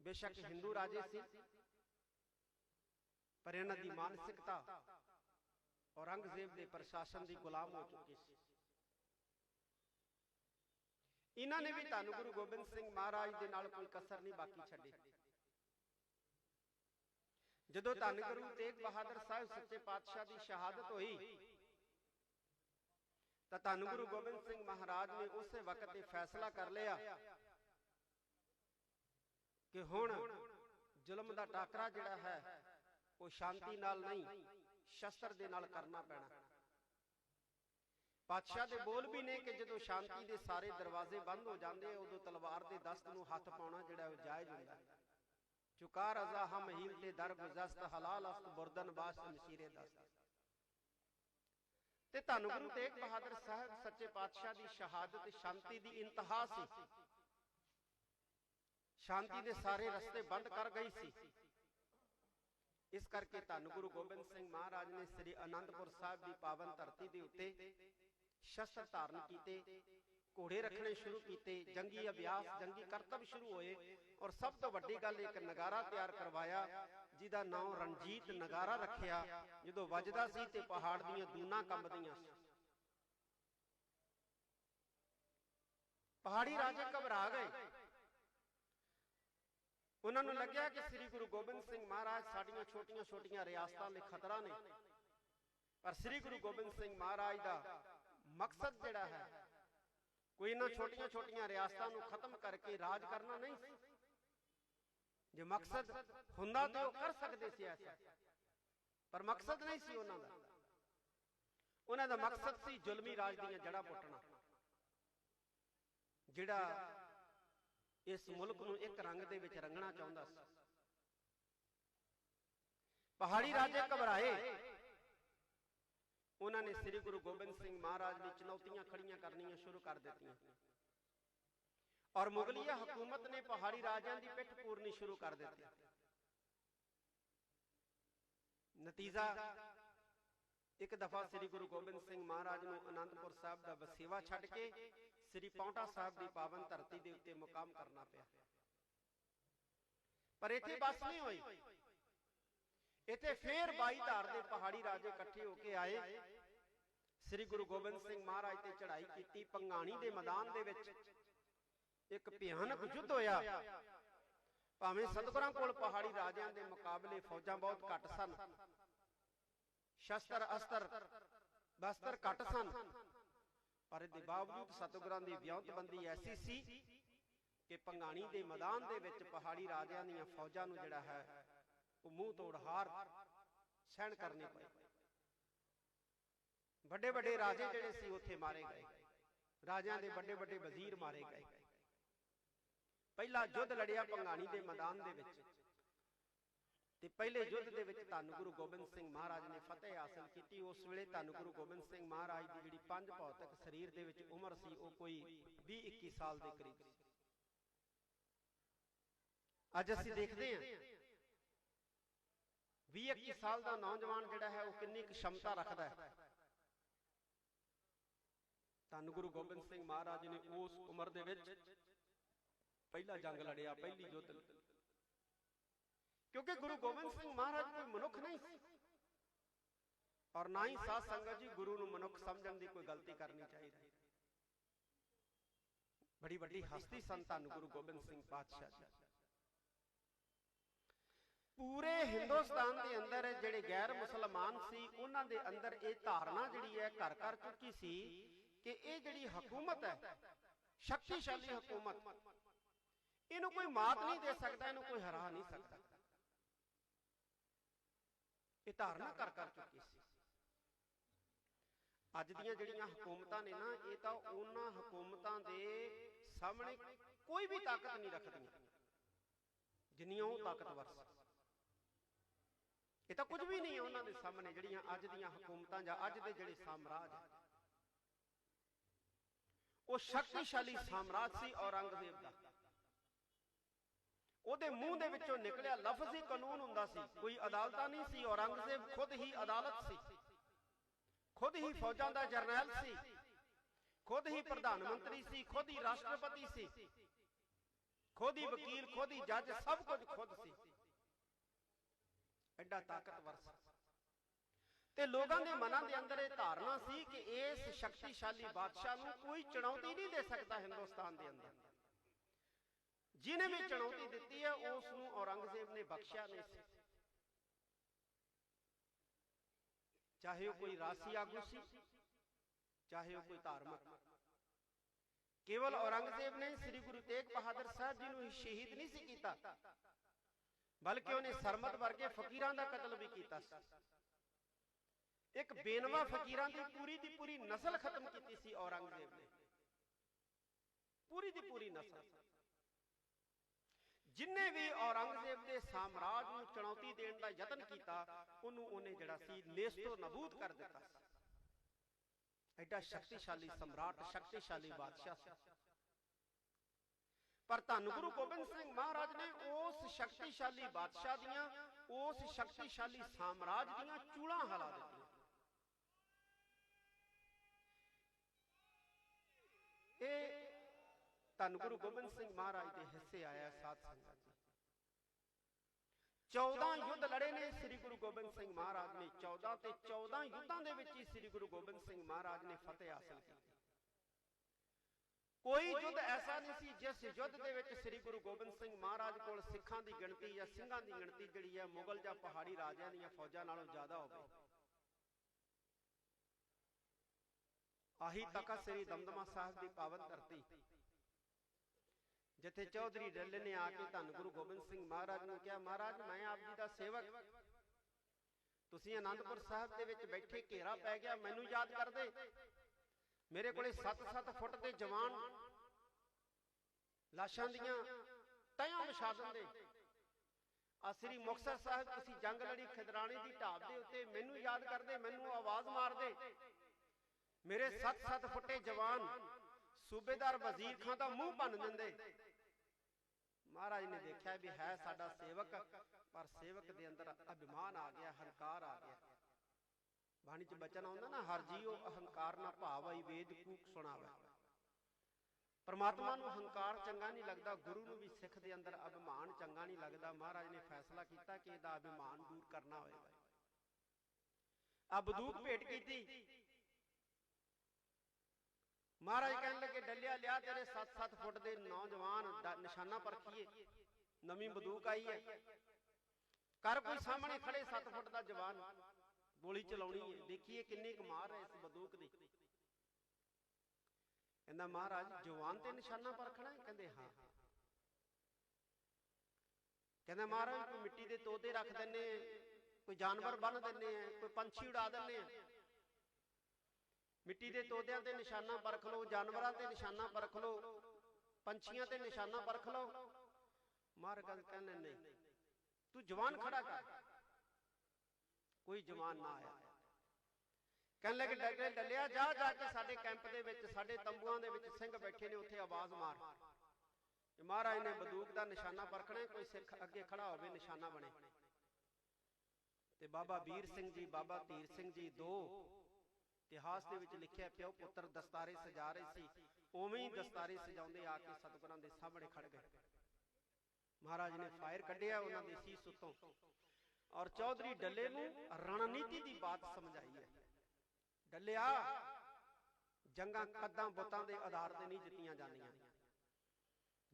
ਬੇਸ਼ੱਕ ਹਿੰਦੂ ਰਾਜੇ ਸੀ। ਪਰ ਇਹਨਾਂ ਦੀ ਮਾਨਸਿਕਤਾ ਔਰੰਗਜ਼ੇਬ ਦੇ ਪ੍ਰਸ਼ਾਸਨ ਦੀ ਗੁਲਾਮ ਹੋ ਚੁੱਕੀ ਸੀ। ਇਹਨਾਂ ਨੇ ਵੀ ਧੰਨ ਗੁਰੂ ਗੋਬਿੰਦ ਸਿੰਘ ਮਹਾਰਾਜ ਦੇ ਨਾਲ ਕੋਈ ਕਸਰ ਨਹੀਂ ਬਾਕੀ ਛੱਡੀ। ਜਦੋਂ ਧੰਨ ਗੁਰੂ ਤੇਗ ਬਹਾਦਰ ਸਾਹਿਬ ਸੱਚੇ ਪਾਤਸ਼ਾਹ ਦੀ ਸ਼ਹਾਦਤ ਹੋਈ ਤਾਂ ਧੰਨ ਗੁਰੂ ਗੋਬਿੰਦ ਸਿੰਘ ਮਹਾਰਾਜ ਨੇ ਉਸੇ ਵਕਤ ਇਹ ਫੈਸਲਾ ਕਰ ਲਿਆ ਕਿ ਹੁਣ ਜ਼ੁਲਮ ਦਾ ਟਾਕਰਾ ਜਿਹੜਾ ਹੈ ਉਹ ਸ਼ਾਂਤੀ ਨਾਲ ਨਹੀਂ ਸ਼ਸਤਰ ਦੇ ਨਾਲ ਕਰਨਾ ਪੈਣਾ। ਪਾਤਸ਼ਾਹ ਦੇ ਬੋਲ ਵੀ ਨੇ ਕਿ ਜਦੋਂ ਸ਼ਾਂਤੀ ਦੇ ਸਾਰੇ ਦਰਵਾਜ਼ੇ ਬੰਦ ਹੋ ਜਾਂਦੇ ਆ ਉਦੋਂ ਤਲਵਾਰ ਦੇ ਦਸਤ ਨੂੰ ਹੱਥ ਪਾਉਣਾ ਜਿਹੜਾ ਉਹ ਜਾਇਜ਼ ਹੁੰਦਾ ਹੈ। ਚੁਕਾ ਰਜ਼ਾ ਹਮ ਹੀਲ ਤੇ ਦਰ ਗੁਜ਼ਸਤ ਹਲਾਲ ਅਸਤ ਬੁਰਦਨ ਬਾਸ ਮਸੀਰੇ ਤੇ ਧੰਨ ਗੁਰੂ ਤੇਗ ਬਹਾਦਰ ਸਾਹਿਬ ਸੱਚੇ ਪਾਤਸ਼ਾਹ ਦੀ ਸ਼ਹਾਦਤ, ਸ਼ਾਂਤੀ ਦੀ ਇੰਤਹਾ ਸੀ। ਸ਼ਾਂਤੀ ਦੇ ਸਾਰੇ ਰਸਤੇ ਬੰਦ ਕਰ ਗਈ ਸੀ। ਇਸ ਕਰਕੇ ਧੰਨ ਗੁਰੂ ਗੋਬਿੰਦ ਸਿੰਘ ਮਹਾਰਾਜ ਨੇ ਸ੍ਰੀ ਅਨੰਦਪੁਰ ਸਾਹਿਬ ਦੀ ਪਾਵਨ ਧਰਤੀ ਦੇ ਉੱਤੇ ਸ਼ਸਤਰ ਧਾਰਨ ਕੀਤੇ। ਘੋੜੇ ਰੱਖਣੇ ਸ਼ੁਰੂ ਕੀਤੇ, ਜੰਗੀ ਅਭਿਆਸ, ਜੰਗੀ ਕਰਤੱਵ ਸ਼ੁਰੂ ਹੋਏ ਔਰ ਸਭ ਤੋਂ ਵੱਡੀ ਗੱਲ ਇੱਕ ਨਗਾਰਾ ਤਿਆਰ ਕਰਵਾਇਆ, ਜਿਹਦਾ ਨਾਮ ਰਣਜੀਤ ਨਗਾਰਾ ਰੱਖਿਆ, ਜਦੋਂ ਵੱਜਦਾ ਸੀ ਤੇ ਪਹਾੜ ਦੀਆਂ ਦੂਨਾਂ ਕੰਬਦੀਆਂ ਸੀ। ਪਹਾੜੀ ਰਾਜੇ ਘਬਰਾ ਗਏ। ਉਹਨਾਂ ਨੂੰ ਲੱਗਿਆ ਕਿ ਸ੍ਰੀ ਗੁਰੂ ਗੋਬਿੰਦ ਸਿੰਘ ਮਹਾਰਾਜ ਸਾਡੀਆਂ ਛੋਟੀਆਂ-ਛੋਟੀਆਂ ਰਿਆਸਤਾਂ ਲਈ ਖਤਰਾ ਨੇ। ਪਰ ਸ੍ਰੀ ਗੁਰੂ ਗੋਬਿੰਦ ਸਿੰਘ ਮਹਾਰਾਜ ਦਾ ਮਕਸਦ ਜਿਹੜਾ ਹੈ ਕੋਈ ਇਹਨਾਂ ਛੋਟੀਆਂ-ਛੋਟੀਆਂ ਰਿਆਸਤਾਂ ਨੂੰ ਖਤਮ ਕਰਕੇ ਰਾਜ ਕਰਨਾ ਨਹੀਂ। ਸੀ ਜੇ ਮਕਸਦ ਹੁੰਦਾ ਤਾਂ ਉਹ ਕਰ ਸਕਦੇ ਸੀ ਐਸਾ। ਪਰ ਮਕਸਦ ਨਹੀਂ ਸੀ ਉਹਨਾਂ ਦਾ। ਉਹਨਾਂ ਦਾ ਮਕਸਦ ਸੀ ਜ਼ੁਲਮੀ ਰਾਜ ਦੀਆਂ ਜੜ੍ਹਾਂ ਪੁੱਟਣਾ। ਜਿਹੜਾ ਇਸ ਮੁਲਕ ਨੂੰ ਇੱਕ ਰੰਗ ਦੇ ਵਿੱਚ ਰੰਗਣਾ ਚਾਹੁੰਦਾ ਸੀ। ਪਹਾੜੀ ਰਾਜੇ ਘਬਰਾਏ। ਉਹਨਾਂ ਨੇ ਸ੍ਰੀ ਗੁਰੂ ਗੋਬਿੰਦ ਸਿੰਘ ਮਹਾਰਾਜ ਲਈ ਚੁਣੌਤੀਆਂ ਖੜੀਆਂ ਕਰਨੀਆਂ ਸ਼ੁਰੂ ਕਰ ਦਿੱਤੀਆਂ। ਔਰ ਮੁਗਲੀਆ ਹਕੂਮਤ ਨੇ ਪਹਾੜੀ ਰਾਜਿਆਂ ਦੀ ਪਿੱਠ ਪੂਰਨੀ ਸ਼ੁਰੂ ਕਰ ਦਿੱਤੀ। ਨਤੀਜਾ, ਇੱਕ ਦਫਾ ਸ੍ਰੀ ਗੁਰੂ ਗੋਬਿੰਦ ਸਿੰਘ ਮਹਾਰਾਜ ਨੂੰ ਅਨੰਦਪੁਰ ਸਾਹਿਬ ਦਾ ਵਸੇਵਾ ਛੱਡ ਕੇ ਸ੍ਰੀ ਪੌਂਟਾ ਸਾਹਿਬ ਦੀ ਪਾਵਨ ਧਰਤੀ ਦੇ ਉੱਤੇ ਮੁਕਾਮ ਕਰਨਾ ਪਿਆ। ਪਰ ਇੱਥੇ ਬਸ ਨਹੀਂ ਹੋਈ। ਇੱਥੇ ਫੇਰ 22 ਧਾਰ ਦੇ ਪਹਾੜੀ ਰਾਜੇ ਇਕੱਠੇ ਹੋ ਕੇ ਆਏ। ਸ੍ਰੀ ਗੁਰੂ ਗੋਬਿੰਦ ਸਿੰਘ ਮਹਾਰਾਜ ਤੇ ਚੜ੍ਹਾਈ ਕੀਤੀ ਪੰਗਾਣੀ ਦੇ ਮੈਦਾਨ ਦੇ ਵਿੱਚ। ਇੱਕ ਭਿਆਨਕ ਯੁੱਧ ਹੋਇਆ। ਭਾਵੇਂ ਸਤਗੁਰਾਂ ਕੋਲ ਪਹਾੜੀ ਰਾਜਿਆਂ ਦੇ ਮੁਕਾਬਲੇ ਫੌਜਾਂ ਬਹੁਤ ਘੱਟ ਸਨ। ਸ਼ਸਤਰ ਅਸਤਰ ਬਸਤਰ ਘੱਟ ਸਨ। ਪਰ ਇਹਦੇ ਬਾਵਜੂਦ ਸਤਗੁਰਾਂ ਦੀ ਵਿਉਂਤਬੰਦੀ ਐਸੀ ਸੀ ਕਿ ਪੰਗਾਣੀ ਦੇ ਮੈਦਾਨ ਦੇ ਵਿੱਚ ਪਹਾੜੀ ਰਾਜਿਆਂ ਦੀਆਂ ਫੌਜਾਂ ਨੂੰ ਜਿਹੜਾ ਹੈ ਉਹ ਮੂੰਹ ਤੋੜ ਹਾਰ ਸਹਿਣ ਕਰਨੀ ਪਈ। ਵੱਡੇ ਵੱਡੇ ਰਾਜੇ ਜਿਹੜੇ ਸੀ, ਉੱਥੇ ਮਾਰੇ ਗਏ। ਰਾਜਿਆਂ ਦੇ ਵੱਡੇ ਵੱਡੇ ਵਜ਼ੀਰ ਮਾਰੇ ਗਏ। ਪਹਿਲਾ ਯੁੱਧ ਲੜਿਆ ਪੰਗਾਣੀ ਦੇ ਮੈਦਾਨ ਦੇ ਵਿੱਚ ਤੇ ਪਹਿਲੇ ਯੁੱਧ ਦੇ ਵਿੱਚ ਧੰਨ ਗੁਰੂ ਗੋਬਿੰਦ ਸਿੰਘ ਮਹਾਰਾਜ ਨੇ ਫਤਿਹ ਹਾਸਲ ਕੀਤੀ। ਉਸ ਵੇਲੇ ਧੰਨ ਗੁਰੂ ਗੋਬਿੰਦ ਸਿੰਘ ਮਹਾਰਾਜ ਦੀ ਜਿਹੜੀ ਪੰਜ ਭੌਤਿਕ ਸਰੀਰ ਦੇ ਵਿੱਚ ਉਮਰ ਸੀ, ਉਹ ਕੋਈ 20 21 ਸਾਲ ਦੇ ਕਰੀਬ ਸੀ। ਅੱਜ ਅਸੀਂ ਦੇਖਦੇ ਹਾਂ 21 ਸਾਲ ਦਾ ਨੌਜਵਾਨ ਜਿਹੜਾ ਹੈ, ਉਹ ਕਿੰਨੀ ਕੁ ਸ਼ਮਤਾ ਰੱਖਦਾ ਹੈ? ਧੰਨ ਗੁਰੂ ਗੋਬਿੰਦ ਸਿੰਘ ਮਹਾਰਾਜ ਨੇ ਉਸ ਉਮਰ ਦੇ ਵਿੱਚ ਪਹਿਲਾ ਜੰਗ ਲੜਿਆ, ਪਹਿਲੀ ਯੁੱਧ ਕਿਉਂਕਿ ਗੁਰੂ ਗੋਬਿੰਦ ਸਿੰਘ ਮਹਾਰਾਜ ਕੋਈ ਮਨੁੱਖ ਨਹੀਂ ਸੀ। ਔਰ ਨਾ ਹੀ ਸਾਧ ਸੰਗਤ ਜੀ ਗੁਰੂ ਨੂੰ ਮਨੁੱਖ ਸਮਝਣ ਦੀ ਕੋਈ ਗਲਤੀ ਕਰਨੀ ਚਾਹੀਦੀ। ਬੜੀ ਵੱਡੀ ਹਸਤੀ ਸੰਤਾਨ ਗੁਰੂ ਗੋਬਿੰਦ ਸਿੰਘ ਪਾਤਸ਼ਾਹ ਜੀ। ਪੂਰੇ ਹਿੰਦੁਸਤਾਨ ਦੇ ਅੰਦਰ ਜਿਹੜੇ ਗੈਰ ਮੁਸਲਮਾਨ ਸੀ, ਉਹਨਾਂ ਦੇ ਅੰਦਰ ਇਹ ਧਾਰਨਾ ਜਿਹੜੀ ਹੈ ਘਰ ਘਰ ਚੁੱਕੀ ਸੀ ਕਿ ਇਹ ਜਿਹੜੀ ਹਕੂਮਤ ਹੈ, ਸ਼ਕਤੀਸ਼ਾਲੀ ਹਕੂਮਤ, ਇਹਨੂੰ ਕੋਈ ਮਾਤ ਨਹੀਂ ਦੇ ਸਕਦਾ, ਇਹਨੂੰ ਕੋਈ ਹਰਾ ਨਹੀਂ ਸਕਦਾ। ਇਹ ਧਾਰਨਾ ਘਰ ਘਰ ਚੁੱਕੀ ਸੀ। ਅੱਜ ਦੀਆਂ ਜਿਹੜੀਆਂ ਹਕੂਮਤਾਂ ਨੇ ਨਾ, ਇਹ ਤਾਂ ਉਹਨਾਂ ਹਕੂਮਤਾਂ ਦੇ ਸਾਹਮਣੇ ਕੋਈ ਵੀ ਤਾਕਤ ਨਹੀਂ ਰੱਖਦੀਆਂ, ਜਿੰਨੀਆਂ ਉਹ ਤਾਕਤਵਰ ਸੀ। ਇਹ ਤਾਂ ਕੁਝ ਵੀ ਨਹੀਂ ਉਹਨਾਂ ਦੇ ਸਾਹਮਣੇ ਜਿਹੜੀਆਂ ਅੱਜ ਦੀਆਂ ਹਕੂਮਤਾਂ ਜਾਂ ਅੱਜ ਦੇ ਜਿਹੜੇ ਸਾਮਰਾਜ ਉਹ ਸ਼ਕਤੀਸ਼ਾਲੀ ਸਾਮਰਾਜ ਸੀ ਔਰੰਗਜ਼ੇਬ ਦਾ ਉਹਦੇ ਮੂੰਹ ਦੇ ਵਿੱਚੋਂ ਨਿਕਲਿਆ ਲਫ਼ਜ਼ ਹੀ ਕਾਨੂੰਨ ਹੁੰਦਾ ਸੀ ਕੋਈ ਅਦਾਲਤਾਂ ਨਹੀਂ ਸੀ ਔਰੰਗਜ਼ੇਬ ਖੁਦ ਹੀ ਅਦਾਲਤ ਸੀ ਖੁਦ ਹੀ ਫੌਜਾਂ ਦਾ ਜਰਨੈਲ ਸੀ ਖੁਦ ਹੀ ਪ੍ਰਧਾਨ ਮੰਤਰੀ ਸੀ ਖੁਦ ਹੀ ਰਾਸ਼ਟਰਪਤੀ ਸੀ ਖੁਦ ਹੀ ਵਕੀਲ ਖੁਦ ਹੀ ਜੱਜ ਸਭ ਕੁਝ ਖੁਦ ਸੀ ਐਡਾ ਤਾਕਤਵਰ ਸੀ। ਤੇ ਲੋਕਾਂ ਦੇ ਮਨਾਂ ਦੇ ਅੰਦਰ ਇਹ ਧਾਰਨਾ ਸੀ ਕਿ ਇਸ ਸ਼ਕਤੀਸ਼ਾਲੀ ਬਾਦਸ਼ਾਹ ਨੂੰ ਕੋਈ ਚੁਣੌਤੀ ਨਹੀਂ ਦੇ ਸਕਦਾ ਹਿੰਦੁਸਤਾਨ ਦੇ ਅੰਦਰ। ਜਿਨੇ ਵੀ ਚੁਣੌਤੀ ਦਿੱਤੀ ਹੈ ਉਸ ਨੂੰ ਔਰੰਗਜ਼ੇਬ ਨੇ ਬਖਸ਼ਿਆ ਨਹੀਂ ਸੀ। ਚਾਹੇ ਉਹ ਕੋਈ ਰਾਸੀ ਆਗੂ ਸੀ, ਚਾਹੇ ਉਹ ਕੋਈ ਧਾਰਮਿਕ। ਕੇਵਲ ਔਰੰਗਜ਼ੇਬ ਨੇ ਸ੍ਰੀ ਗੁਰੂ ਤੇਗ ਬਹਾਦਰ ਸਾਹਿਬ ਜੀ ਨੂੰ ਸ਼ਹੀਦ ਨਹੀਂ ਸੀ ਕੀਤਾ। ਬਲਕਿ ਉਹਨੇ ਸਰਮਤ ਵਰਗੇ ਫਕੀਰਾਂ ਦਾ ਕਤਲ ਵੀ ਕੀਤਾ ਸੀ। ਇੱਕ ਬੇਨਵਾ ਫਕੀਰਾਂ ਦੀ ਪੂਰੀ ਦੀ ਪੂਰੀ ਨਸਲ ਖਤਮ ਕੀਤੀ ਸੀ ਔਰੰਗਜ਼ੇਬ ਨੇ। ਪੂਰੀ ਦੀ ਪੂਰੀ ਨਸਲ। ਜਿਨਨੇ ਵੀ ਔਰੰਗਜ਼ੇਬ ਦੇ ਸਾਮਰਾਜ ਨੂੰ ਚੁਣੌਤੀ ਦੇਣ ਦਾ ਯਤਨ ਕੀਤਾ ਉਹਨੂੰ ਉਹਨੇ ਜਿਹੜਾ ਸੀ ਨੇਸਤੋ ਨਬੂਦ ਕਰ ਦਿੱਤਾ ਸੀ। ਐਡਾ ਸ਼ਕਤੀਸ਼ਾਲੀ ਸਮਰਾਟ ਸ਼ਕਤੀਸ਼ਾਲੀ ਬਾਦਸ਼ਾਹ ਸੀ। ਪਰ ਧੰਨ ਗੁਰੂ ਗੋਬਿੰਦ ਸਿੰਘ ਮਹਾਰਾਜ ਨੇ ਉਸ ਸ਼ਕਤੀਸ਼ਾਲੀ ਬਾਦਸ਼ਾਹ ਦੀਆਂ, ਉਸ ਸ਼ਕਤੀਸ਼ਾਲੀ ਸਾਮਰਾਜ ਦੀਆਂ ਚੂੜਾਂ ਹਲਾ ਦਿੱਤੀਆਂ। ਇਹ ਧੰਨ ਗੁਰੂ ਗੋਬਿੰਦ ਸਿੰਘ ਮਹਾਰਾਜ ਦੇ ਹਿੱਸੇ ਆਇਆ ਸਾਧ ਸੰਗਤ ਜੀ 14 ਯੁੱਧ ਲੜੇ ਨੇ ਸ੍ਰੀ ਗੁਰੂ ਗੋਬਿੰਦ ਸਿੰਘ ਮਹਾਰਾਜ ਨੇ 14 ਤੇ 14 ਯੁੱਧਾਂ ਦੇ ਵਿੱਚ ਹੀ ਸ੍ਰੀ ਗੁਰੂ ਗੋਬਿੰਦ ਸਿੰਘ ਮਹਾਰਾਜ ਨੇ ਫਤਿਹ ਹਾਸਲ ਕੀਤੀ। ਕੋਈ ਯੁੱਧ ਐਸਾ ਨਹੀਂ ਸੀ ਜਿਸ ਯੁੱਧ ਦੇ ਵਿੱਚ ਸ੍ਰੀ ਗੁਰੂ ਗੋਬਿੰਦ ਸਿੰਘ ਮਹਾਰਾਜ ਕੋਲ ਸਿੱਖਾਂ ਦੀ ਗਿਣਤੀ ਜਾਂ ਸਿੰਘਾਂ ਦੀ ਗਿਣਤੀ ਜਿਹੜੀ ਹੈ ਮੁਗਲ ਜਾਂ ਪਹਾੜੀ ਰਾਜਿਆਂ ਦੀਆਂ ਫੌਜਾਂ ਨਾਲੋਂ ਜ਼ਿਆਦਾ ਹੋਵੇ। ਆਹੀ ਤਖਤ ਸ੍ਰੀ ਦਮਦਮਾ ਸਾਹਿਬ ਦੀ ਪਾਵਨ ਧਰਤੀ। ਜਿੱਥੇ ਚੌਧਰੀ ਡੱਲੇ ਨੇ ਆ ਕੇ ਧੰਨ ਗੁਰੂ ਗੋਬਿੰਦ ਸਿੰਘ ਮਹਾਰਾਜ ਨੂੰ ਕਿਹਾ ਮਹਾਰਾਜ ਮੈਂ ਆਪ ਜੀ ਦਾ ਸੇਵਕ। ਤੁਸੀਂ ਆਨੰਦਪੁਰ ਸਾਹਿਬ ਦੇ ਵਿੱਚ ਬੈਠੇ ਘੇਰਾ ਪੈ ਗਿਆ ਮੈਨੂੰ ਯਾਦ ਕਰਦੇ ਮੇਰੇ ਕੋਲੇ 7-7 ਫੁੱਟ ਦੇ ਜਵਾਨ ਲਾਸ਼ਾਂ ਦੀਆਂ ਤੈਆਂ ਵਿਛਾ ਦਿੰਦੇ ਆ ਸ੍ਰੀ ਮੁਕਤਸਰ ਸਾਹਿਬ, ਤੁਸੀਂ ਜੰਗ ਲੜੀ ਖਿਦਰਾਣੀ ਦੀ ਢਾਬ ਦੇ ਉੱਤੇ ਮੈਨੂੰ ਯਾਦ ਕਰਦੇ, ਮੈਨੂੰ ਆਵਾਜ਼ ਮਾਰਦੇ। ਮੇਰੇ 7-7 ਫੁੱਟੇ ਜਵਾਨ ਸੂਬੇਦਾਰ ਵਜ਼ੀਰ ਖਾਨ ਦਾ ਮੂੰਹ ਭੰਨ ਦਿੰਦੇ। ਮਹਾਰਾਜ ਨੇ ਦੇਖਿਆ ਵੀ ਹੈ ਸਾਡਾ ਸੇਵਕ, ਪਰ ਸੇਵਕ ਦੇ ਅੰਦਰ ਅਭਿਮਾਨ ਆ ਗਿਆ, ਹੰਕਾਰ ਆ ਗਿਆ। ਬਾਣੀ ਚ ਬਚਨ ਆਉਂਦਾ ਨਾ, ਹਰ ਜੀਉ ਅਹੰਕਾਰ ਨਾ ਭਾਵਈ ਵੇਦ ਕੂਕ ਸੁਣਾਵੇ। ਪਰਮਾਤਮਾ ਨੂੰ ਹੰਕਾਰ ਚੰਗਾ ਨਹੀਂ ਲੱਗਦਾ, ਗੁਰੂ ਨੂੰ ਵੀ ਸਿੱਖ ਦੇ ਅੰਦਰ ਅਭਿਮਾਨ ਚੰਗਾ ਨਹੀਂ ਲੱਗਦਾ। ਮਹਾਰਾਜ ਨੇ ਫੈਸਲਾ ਕੀਤਾ ਕਿ ਇਹਦਾ ਅਭਿਮਾਨ ਦੂਰ ਕਰਨਾ ਹੋਏਗਾ। ਆ ਬਦੂਕ ਭੇਟ ਕੀਤੀ। ਮਹਾਰਾਜ ਕਹਿਣ ਲੱਗੇ, ਡੱਲਿਆ ਲਿਆ ਤੇਰੇ 7-7 ਫੁੱਟ ਦੇ ਨੌਜਵਾਨ ਨਿਸ਼ਾਨਾ ਪਰਖੀਏ। ਨਵੀਂ ਬਦੂਕ ਆਈ ਹੈ। ਕਰ ਕੋਈ ਸਾਹਮਣੇ ਖੜੇ 7 ਫੁੱਟ ਦਾ ਜਵਾਨ। ਗੋਲੀ ਚਲਾਉਣੀ ਹੈ। ਦੇਖੀਏ ਕਿੰਨੀ ਕੁ ਮਾਰ ਹੈ ਇਸ ਬੰਦੂਕ ਦੀ। ਕਹਿੰਦਾ ਮਹਾਰਾਜ ਜਵਾਨ ਤੇ ਨਿਸ਼ਾਨਾ ਪਰਖਣਾ ਹੈ? ਕਹਿੰਦੇ ਹਾਂ। ਕਹਿੰਦਾ ਮਹਾਰਾਜ ਕੋਈ ਮਿੱਟੀ ਦੇ ਤੋਤੇ ਰੱਖ ਦਿੰਨੇ ਕੋਈ ਜਾਨਵਰ ਬੰਨ ਦਿੰਨੇ ਆ ਕੋਈ ਪੰਛੀ ਉਡਾ ਦਿੰਨੇ ਆ ਮਿੱਟੀ ਦੇ ਤੋਦਿਆਂ ਤੇ ਨਿਸ਼ਾਨਾ ਪਰਖ ਲਓ ਜਾਨਵਰਾਂ ਤੇ ਨਿਸ਼ਾਨਾ ਪਰਖ ਲਓ ਪੰਛੀਆਂ ਤੇ ਨਿਸ਼ਾਨਾ ਪਰਖ ਲਓ। ਗੱਲ ਕਹਿੰਦੇ ਨਹੀਂ ਤੂੰ ਜਵਾਨ ਖੜਾ ਕਰ। ਕੋਈ ਜਵਾਨ ਨਾ ਆਇਆ। ਕਹਿਣ ਲੱਗੇ ਡੱਲੇ ਡੱਲਿਆ ਜਾ ਜਾ ਕੇ ਸਾਡੇ ਕੈਂਪ ਦੇ ਵਿੱਚ ਸਾਡੇ ਤੰਬੂਆਂ ਦੇ ਵਿੱਚ ਸਿੰਘ ਬੈਠੇ ਨੇ ਉੱਥੇ ਆਵਾਜ਼ ਮਾਰ। ਮਹਾਰਾਜ ਨੇ ਬੰਦੂਕ ਦਾ ਨਿਸ਼ਾਨਾ ਪਰਖਣਾ ਕੋਈ ਸਿੱਖ ਅੱਗੇ ਖੜਾ ਹੋਵੇ ਨਿਸ਼ਾਨਾ ਬਣੇ। ਤੇ ਬਾਬਾ ਵੀਰ ਸਿੰਘ ਜੀ ਬਾਬਾ ਧੀਰ ਸਿੰਘ ਜੀ ਦੋ ਇਤਿਹਾਸ ਦੇ ਵਿੱਚ ਲਿਖਿਆ ਪਿਓ ਪੁੱਤਰ ਦਸਤਾਰੇ ਸਜਾ ਰਹੇ ਸੀ। ਉਵੇਂ ਹੀ ਦਸਤਾਰੇ ਸਜਾਉਂਦੇ ਆ ਕੇ ਸਤਿਗੁਰਾਂ ਦੇ ਸਾਹਮਣੇ ਖੜ ਗਏ। ਮਹਾਰਾਜ ਨੇ ਫਾਇਰ ਕੱਢਿਆ ਉਹਨਾਂ ਦੇ ਸੀਸ ਉੱਤੋਂ। ਔਰ ਚੌਧਰੀ ਡੱਲੇ ਨੂੰ ਰਣਨੀਤੀ ਦੀ ਬਾਤ ਸਮਝਾਈ ਹੈ। ਡੱਲਿਆ, ਜੰਗਾਂ ਕੱਦਾਂ ਬੁੱਤਾਂ ਦੇ ਆਧਾਰ ਤੇ ਨਹੀਂ ਜਿੱਤੀਆਂ ਜਾਂਦੀਆਂ।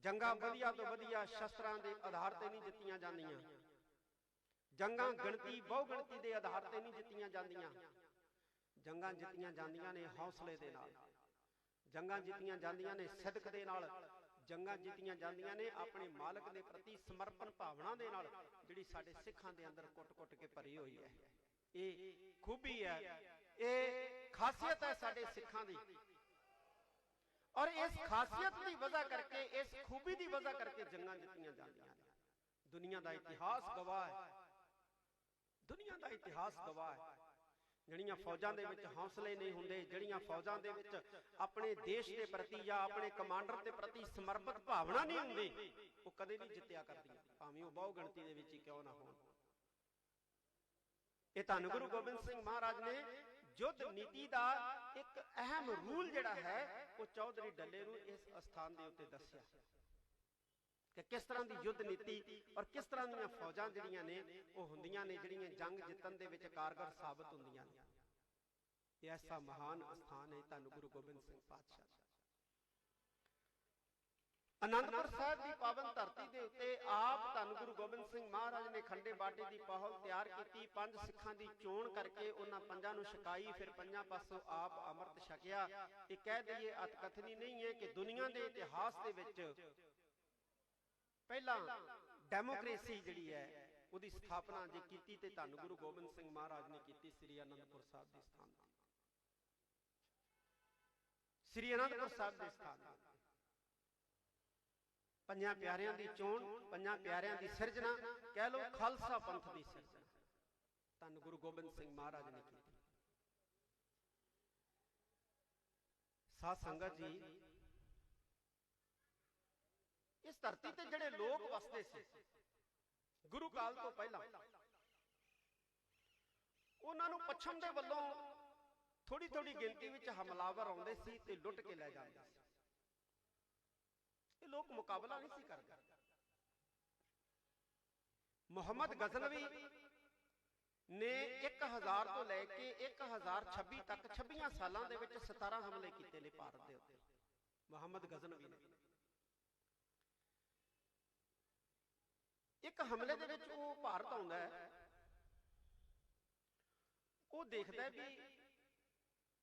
ਜੰਗਾਂ ਵਧੀਆ ਤੋਂ ਵਧੀਆ ਸ਼ਸਤਰਾਂ ਦੇ ਆਧਾਰ ਤੇ ਨਹੀਂ ਜਿੱਤੀਆਂ ਜਾਂਦੀਆਂ। ਜੰਗਾਂ ਗਿਣਤੀ ਬਹੁ ਗਿਣਤੀ ਦੇ ਆਧਾਰ ਤੇ ਨਹੀਂ ਜਿੱਤੀਆਂ ਜਾਂਦੀਆਂ। ਜੰਗਾਂ ਜਿੱਤੀਆਂ ਜਾਂਦੀਆਂ ਨੇ ਹੌਸਲੇ ਦੇ ਨਾਲ। ਜੰਗਾਂ ਜਿੱਤੀਆਂ ਜਾਂਦੀਆਂ ਨੇ ਸਿੱਧਕ ਦੇ ਨਾਲ। ਜੰਗਾਂ ਜਿੱਤੀਆਂ ਜਾਂਦੀਆਂ ਨੇ ਆਪਣੇ ਮਾਲਕ ਦੇ ਪ੍ਰਤੀ ਸਮਰਪਣ ਭਾਵਨਾ ਦੇ ਨਾਲ ਜਿਹੜੀ ਸਾਡੇ ਸਿੱਖਾਂ ਦੇ ਅੰਦਰ ਕੁੱਟ-ਕੁੱਟ ਕੇ ਭਰੀ ਹੋਈ ਹੈ। ਇਹ ਖੂਬੀ ਹੈ। ਇਹ ਖਾਸੀਅਤ ਹੈ ਸਾਡੇ ਸਿੱਖਾਂ ਦੀ। ਔਰ ਇਸ ਖਾਸੀਅਤ ਦੀ ਵਜ੍ਹਾ ਕਰਕੇ, ਇਸ ਖੂਬੀ ਦੀ ਵਜ੍ਹਾ ਕਰਕੇ ਜੰਗਾਂ ਜਿੱਤੀਆਂ ਜਾਂਦੀਆਂ ਨੇ। ਦੁਨੀਆ ਦਾ ਇਤਿਹਾਸ ਗਵਾਹ ਹੈ। ਦੁਨੀਆ ਦਾ ਇਤਿਹਾਸ ਗਵਾਹ ਹੈ। ਜਿਹੜੀਆਂ ਫੌਜਾਂ ਦੇ ਵਿੱਚ ਹੌਸਲੇ ਨਹੀਂ ਹੁੰਦੇ, ਜਿਹੜੀਆਂ ਫੌਜਾਂ ਦੇ ਵਿੱਚ ਆਪਣੇ ਦੇਸ਼ ਦੇ ਪ੍ਰਤੀ ਜਾਂ ਆਪਣੇ ਕਮਾਂਡਰ ਦੇ ਪ੍ਰਤੀ ਸਮਰਪਿਤ ਭਾਵਨਾ ਨਹੀਂ ਹੁੰਦੀ, ਉਹ ਕਦੇ ਨਹੀਂ ਜਿੱਤਿਆ ਕਰਦੀਆਂ। ਭਾਵੇਂ ਉਹ ਬਹੁ ਗਿਣਤੀ ਦੇ ਵਿੱਚ ਹੀ ਕਿਉਂ ਨਾ ਹੋਣ। ਇਹ ਧੰਨ ਗੁਰੂ ਗੋਬਿੰਦ ਸਿੰਘ ਮਹਾਰਾਜ ਨੇ ਯੁੱਧ ਨੀਤੀ ਦਾ ਇੱਕ ਅਹਿਮ ਰੂਲ ਜਿਹੜਾ ਹੈ, ਉਹ ਚੌਧਰੀ ਡੱਲੇ ਨੂੰ ਇਸ ਸਥਾਨ ਦੇ ਉੱਤੇ ਦੱਸਿਆ। ਕਿ ਕਿਸ ਤਰ੍ਹਾਂ ਦੀ ਯੁੱਧ ਨੀਤੀ ਔਰ ਕਿਸ ਤਰ੍ਹਾਂ ਦੀਆਂ ਫੌਜਾਂ ਜਿਹੜੀਆਂ ਨੇ, ਉਹ ਹੁੰਦੀਆਂ ਨੇ, ਜਿਹੜੀਆਂ ਜੰਗ ਜਿੱਤਣ ਦੇ ਵਿੱਚ ਕਾਰਗਰ ਸਾਬਤ ਹੁੰਦੀਆਂ ਨੇ। ਇਹ ਐਸਾ ਮਹਾਨ ਸਥਾਨ ਹੈ ਧੰਨ ਗੁਰੂ ਗੋਬਿੰਦ ਸਿੰਘ ਪਾਤਸ਼ਾਹ ਦਾ। ਅਨੰਦਪੁਰ ਸਾਹਿਬ ਦੀ ਪਾਵਨ ਧਰਤੀ ਦੇ ਉੱਤੇ ਆਪ ਧੰਨ ਗੁਰੂ ਗੋਬਿੰਦ ਸਿੰਘ ਮਹਾਰਾਜ ਨੇ ਖੰਡੇ ਬਾਟੇ ਦੀ ਪਹਲ ਤਿਆਰ ਕੀਤੀ, ਪੰਜ ਸਿੱਖਾਂ ਦੀ ਚੋਣ ਕਰਕੇ ਉਹਨਾਂ ਪੰਜਾਂ ਨੂੰ ਛਕਾਈ, ਫਿਰ ਪੰਜਾਂ ਪਾਸੋਂ ਆਪ ਅੰਮ੍ਰਿਤ ਛਕਿਆ। ਇਹ ਕਹਿ ਦਈਏ ਅਤਕਥਨੀ ਨਹੀਂ ਹੈ ਕਿ ਦੁਨੀਆ ਦੇ ਇਤਿਹਾਸ ਦੇ ਵਿੱਚ ਪਹਿਲਾਂ ਡੈਮੋਕ੍ਰੇਸੀ ਜਿਹੜੀ ਹੈ ਉਹਦੀ ਸਥਾਪਨਾ ਜੇ ਕੀਤੀ ਤੇ ਧੰਨ ਗੁਰੂ ਗੋਬਿੰਦ ਸਿੰਘ ਮਹਾਰਾਜ ਨੇ ਕੀਤੀ ਸ੍ਰੀ ਅਨੰਦਪੁਰ ਸਾਹਿਬ ਦੇ ਸਥਾਨ ਤੇ। ਸ੍ਰੀ ਅਨੰਦਪੁਰ ਸਾਹਿਬ ਦੇ ਸਥਾਨ ਤੇ। ਪੰਜਾਂ ਪਿਆਰਿਆਂ ਦੀ ਚੋਣ ਪੰਜਾਂ ਪਿਆਰਿਆਂ ਦੀ ਸਿਰਜਣਾ ਕਹਿ ਲਓ ਖਾਲਸਾ ਪੰਥ ਦੀ ਸਿਰਜਣਾ। ਧੰਨ ਗੁਰੂ ਗੋਬਿੰਦ ਸਿੰਘ ਮਹਾਰਾਜ ਨੇ ਕੀਤੀ। ਸਾਧ ਸੰਗਤ ਜੀ ਇਸ ਧਰਤੀ ਤੇ ਜਿਹੜੇ ਲੋਕ ਵਸਦੇ ਸੀ, ਗੁਰੂ ਕਾਲ ਤੋਂ ਪਹਿਲਾਂ, ਉਹਨਾਂ ਨੂੰ ਪੱਛਮ ਦੇ ਵੱਲੋਂ ਥੋੜੀ ਥੋੜੀ ਗਿਣਤੀ ਵਿੱਚ ਹਮਲਾਵਰ ਆਉਂਦੇ ਸੀ ਤੇ ਲੁੱਟ ਕੇ ਲੈ ਜਾਂਦੇ ਸੀ। ਇਹ ਲੋਕ ਮੁਕਾਬਲਾ ਨਹੀਂ ਸੀ ਕਰਦੇ। ਮੁਹੰਮਦ ਗਜ਼ਨਵੀ ਨੇ 1000 ਤੋਂ ਲੈ ਕੇ 1026 ਤੱਕ 26 ਸਾਲਾਂ ਦੇ ਵਿੱਚ 17 ਹਮਲੇ ਕੀਤੇ ਨੇ ਭਾਰਤ ਦੇ ਉੱਤੇ। ਮੁਹੰਮਦ ਗਜ਼ਨਵੀ ਨੇ। ਇੱਕ ਹਮਲੇ ਦੇ ਵਿੱਚ ਉਹ ਭਾਰਤ ਆਉਂਦਾ ਹੈ। ਉਹ ਦੇਖਦਾ ਵੀ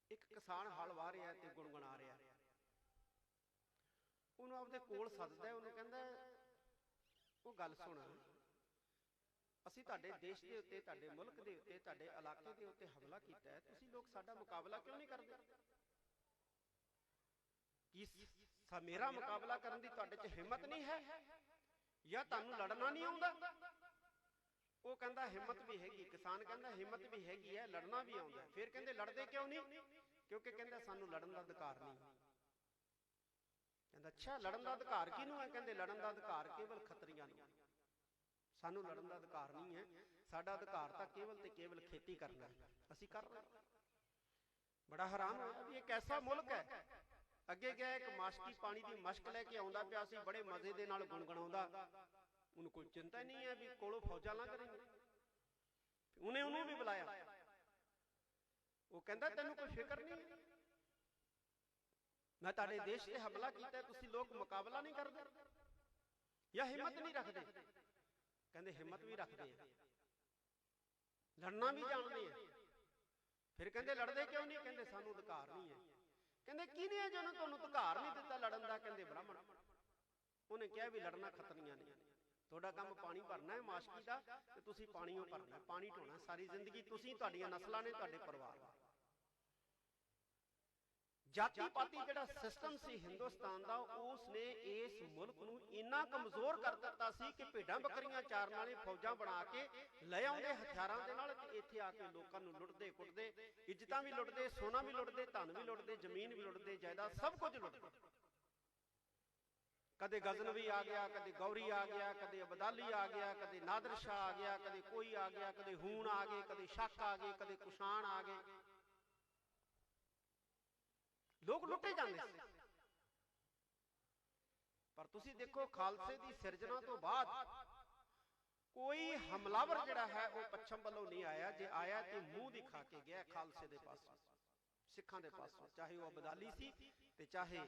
ਇੱਕ ਕਿਸਾਨ ਹਲ ਵਾਹ ਰਿਹਾ ਤੇ ਗੁਣਗੁਣਾ ਰਿਹਾ ਉਹਨੂੰ ਆਪਦੇ ਕੋਲ ਸੱਦਦਾ ਉਹਨੂੰ ਕਹਿੰਦਾ ਉਹ ਗੱਲ ਸੁਣ। ਅਸੀਂ ਤੁਹਾਡੇ ਦੇਸ਼ ਦੇ ਉੱਤੇ, ਤੁਹਾਡੇ ਮੁਲਕ ਦੇ ਉੱਤੇ, ਤੁਹਾਡੇ ਇਲਾਕੇ ਦੇ ਉੱਤੇ ਹਮਲਾ ਕੀਤਾ ਹੈ। ਤੁਸੀਂ ਲੋਕ ਸਾਡਾ ਮੁਕਾਬਲਾ ਕਿਉਂ ਨਹੀਂ ਕਰਦੇ? ਕੀ ਮੇਰਾ ਮੁਕਾਬਲਾ ਕਰਨ ਦੀ ਤੁਹਾਡੇ 'ਚ ਹਿੰਮਤ ਨਹੀਂ ਹੈ? ਜਾਂ ਤੁਹਾਨੂੰ ਲੜਨਾ ਨਹੀਂ ਆਉਂਦਾ? ਉਹ ਕਹਿੰਦਾ ਹਿੰਮਤ ਵੀ ਹੈਗੀ ਕਿਸਾਨ ਕਹਿੰਦਾ ਹਿੰਮਤ ਵੀ ਹੈਗੀ ਹੈ ਲੜਨਾ ਵੀ ਆਉਂਦਾ। ਫਿਰ ਕਹਿੰਦੇ ਲੜਦੇ ਕਿਉਂ ਨਹੀਂ? ਕਿਉਂਕਿ ਕਹਿੰਦਾ ਸਾਨੂੰ ਲੜਨ ਦਾ ਅਧਿਕਾਰ ਨਹੀਂ। ਕਹਿੰਦਾ ਅੱਛਾ ਲੜਨ ਦਾ ਅਧਿਕਾਰ ਕਿਹਨੂੰ ਹੈ? ਕਹਿੰਦੇ ਲੜਨ ਦਾ ਅਧਿਕਾਰ ਕੇਵਲ ਖੱਤਰੀਆਂ ਨੂੰ। ਸਾਨੂੰ ਲੜਨ ਦਾ ਅਧਿਕਾਰ ਨਹੀਂ ਹੈ। ਸਾਡਾ ਅਧਿਕਾਰ ਤਾਂ ਕੇਵਲ ਤੇ ਕੇਵਲ ਖੇਤੀ ਕਰਨਾ ਹੈ। ਅਸੀਂ ਕਰ ਰਹੇ ਬੜਾ ਹੈਰਾਨ ਹੋਇਆ ਵੀ ਇਹ ਕੈਸਾ ਮੁਲਕ ਹੈ? ਅੱਗੇ ਗਿਆ ਇੱਕ ਮਾਸਕੀ ਪਾਣੀ ਦੀ ਮਸ਼ਕ ਲੈ ਕੇ ਆਉਂਦਾ ਪਿਆ ਸੀ, ਬੜੇ ਮਜ਼ੇ ਦੇ ਨਾਲ ਗੁੰਗਣਾਉਂਦਾ ਉਹਨੂੰ ਕੋਈ ਚਿੰਤਾ ਨਹੀਂ ਹੈ ਵੀ ਕੋਲੋਂ ਫੌਜਾਂ ਲੰਘ ਰਹੀਆਂ। ਉਹਨੇ ਉਹਨੂੰ ਵੀ ਬੁਲਾਇਆ। ਉਹ ਕਹਿੰਦਾ, ਤੈਨੂੰ ਕੋਈ ਫਿਕਰ ਨਹੀਂ? ਮੈਂ ਤੁਹਾਡੇ ਦੇਸ਼ ਤੇ ਹਮਲਾ ਕੀਤਾ, ਤੁਸੀਂ ਲੋਕ ਮੁਕਾਬਲਾ ਨਹੀਂ ਕਰਦੇ ਜਾਂ ਹਿੰਮਤ ਨਹੀਂ ਰੱਖਦੇ? ਕਹਿੰਦੇ, ਹਿੰਮਤ ਵੀ ਰੱਖਦੇ ਆ। ਲੜਨਾ ਵੀ ਜਾਣਦੇ ਆ। ਫਿਰ ਕਹਿੰਦੇ, ਲੜਦੇ ਕਿਉਂ ਨਹੀਂ? ਕਹਿੰਦੇ, ਸਾਨੂੰ ਅਧਿਕਾਰ ਨਹੀਂ ਹੈ। ਕਹਿੰਦੇ ਕਿਹਨੇ ਹੈ ਜਿਹਨੂੰ ਤੁਹਾਨੂੰ ਅਧਿਕਾਰ ਨਹੀਂ ਦਿੱਤਾ ਲੜਨ ਦਾ? ਕਹਿੰਦੇ, ਬ੍ਰਾਹਮਣ। ਉਹਨੇ ਕਿਹਾ ਵੀ ਲੜਨਾ ਖਤਰੀਆਂ ਨੇ। ਤੁਹਾਡਾ ਕੰਮ ਪਾਣੀ ਭਰਨਾ ਹੈ ਮਾਸ਼ਕੀ ਦਾ ਤੇ ਤੁਸੀਂ ਪਾਣੀੋਂ ਭਰਨਾ ਪਾਣੀ ਢੋਣਾ ਸਾਰੀ ਜ਼ਿੰਦਗੀ। ਤੁਸੀਂ, ਤੁਹਾਡੀਆਂ ਨਸਲਾਂ ਨੇ, ਤੁਹਾਡੇ ਪਰਿਵਾਰ ਜਾਤੀ ਪਾਤੀ ਜਿਹੜਾ ਸਿਸਟਮ ਸੀ ਹਿੰਦੁਸਤਾਨ ਦਾ ਉਸ ਨੇ ਇਸ ਮੁਲਕ ਨੂੰ ਇੰਨਾ ਕਮਜ਼ੋਰ ਕਰ ਦਿੱਤਾ ਸੀ ਕਿ ਭੇਡਾਂ ਬੱਕਰੀਆਂ ਚਾਰਨ ਵਾਲੇ ਫੌਜਾਂ ਬਣਾ ਕੇ ਲੈ ਆਉਂਦੇ, ਹਥਿਆਰਾਂ ਦੇ ਨਾਲ ਇੱਥੇ ਆ ਕੇ ਲੋਕਾਂ ਨੂੰ ਲੁੱਟਦੇ, ਕੁੱਟਦੇ, ਇੱਜ਼ਤਾਂ ਵੀ ਲੁੱਟਦੇ, ਸੋਨਾ ਵੀ ਲੁੱਟਦੇ, ਧਨ ਵੀ ਲੁੱਟਦੇ, ਜ਼ਮੀਨ ਵੀ ਲੁੱਟਦੇ, ਜਾਇਦਾਦ ਸਭ ਕੁਝ ਲੁੱਟਦੇ। ਕਦੇ ਗਜ਼ਨਵੀ ਆ ਗਿਆ, ਕਦੇ ਗੌਰੀ ਆ ਗਿਆ, ਕਦੇ ਅਬਦਾਲੀ ਆ ਗਿਆ, ਕਦੇ ਨਾਦਰ ਸ਼ਾਹ ਆ ਗਿਆ, ਕਦੇ ਕੋਈ ਆ ਗਿਆ, ਕਦੇ ਹੂਣ ਆ ਗਏ, ਕਦੇ ਸ਼ੱਕ ਆ ਗਏ, ਕਦੇ ਕੁਸ਼ਾਨ ਆ ਗਏ। ਲੋਕ ਲੁੱਟੇ ਜਾਂਦੇ ਸੀ। ਪਰ ਤੁਸੀਂ ਦੇਖੋ ਖਾਲਸੇ ਦੀ ਸਿਰਜਣਾ ਤੋਂ ਬਾਅਦ ਕੋਈ ਹਮਲਾਵਰ ਜਿਹੜਾ ਹੈ ਉਹ ਪੱਛਮ ਵੱਲੋਂ ਨਹੀਂ ਆਇਆ। ਜੇ ਆਇਆ ਤੇ ਮੂੰਹ ਦਿਖਾ ਕੇ ਗਿਆ ਖਾਲਸੇ ਦੇ ਪਾਸੋਂ ਸਿੱਖਾਂ ਦੇ ਪਾਸੋਂ ਚਾਹੇ ਉਹ ਅਬਦਾਲੀ ਸੀ ਤੇ ਚਾਹੇ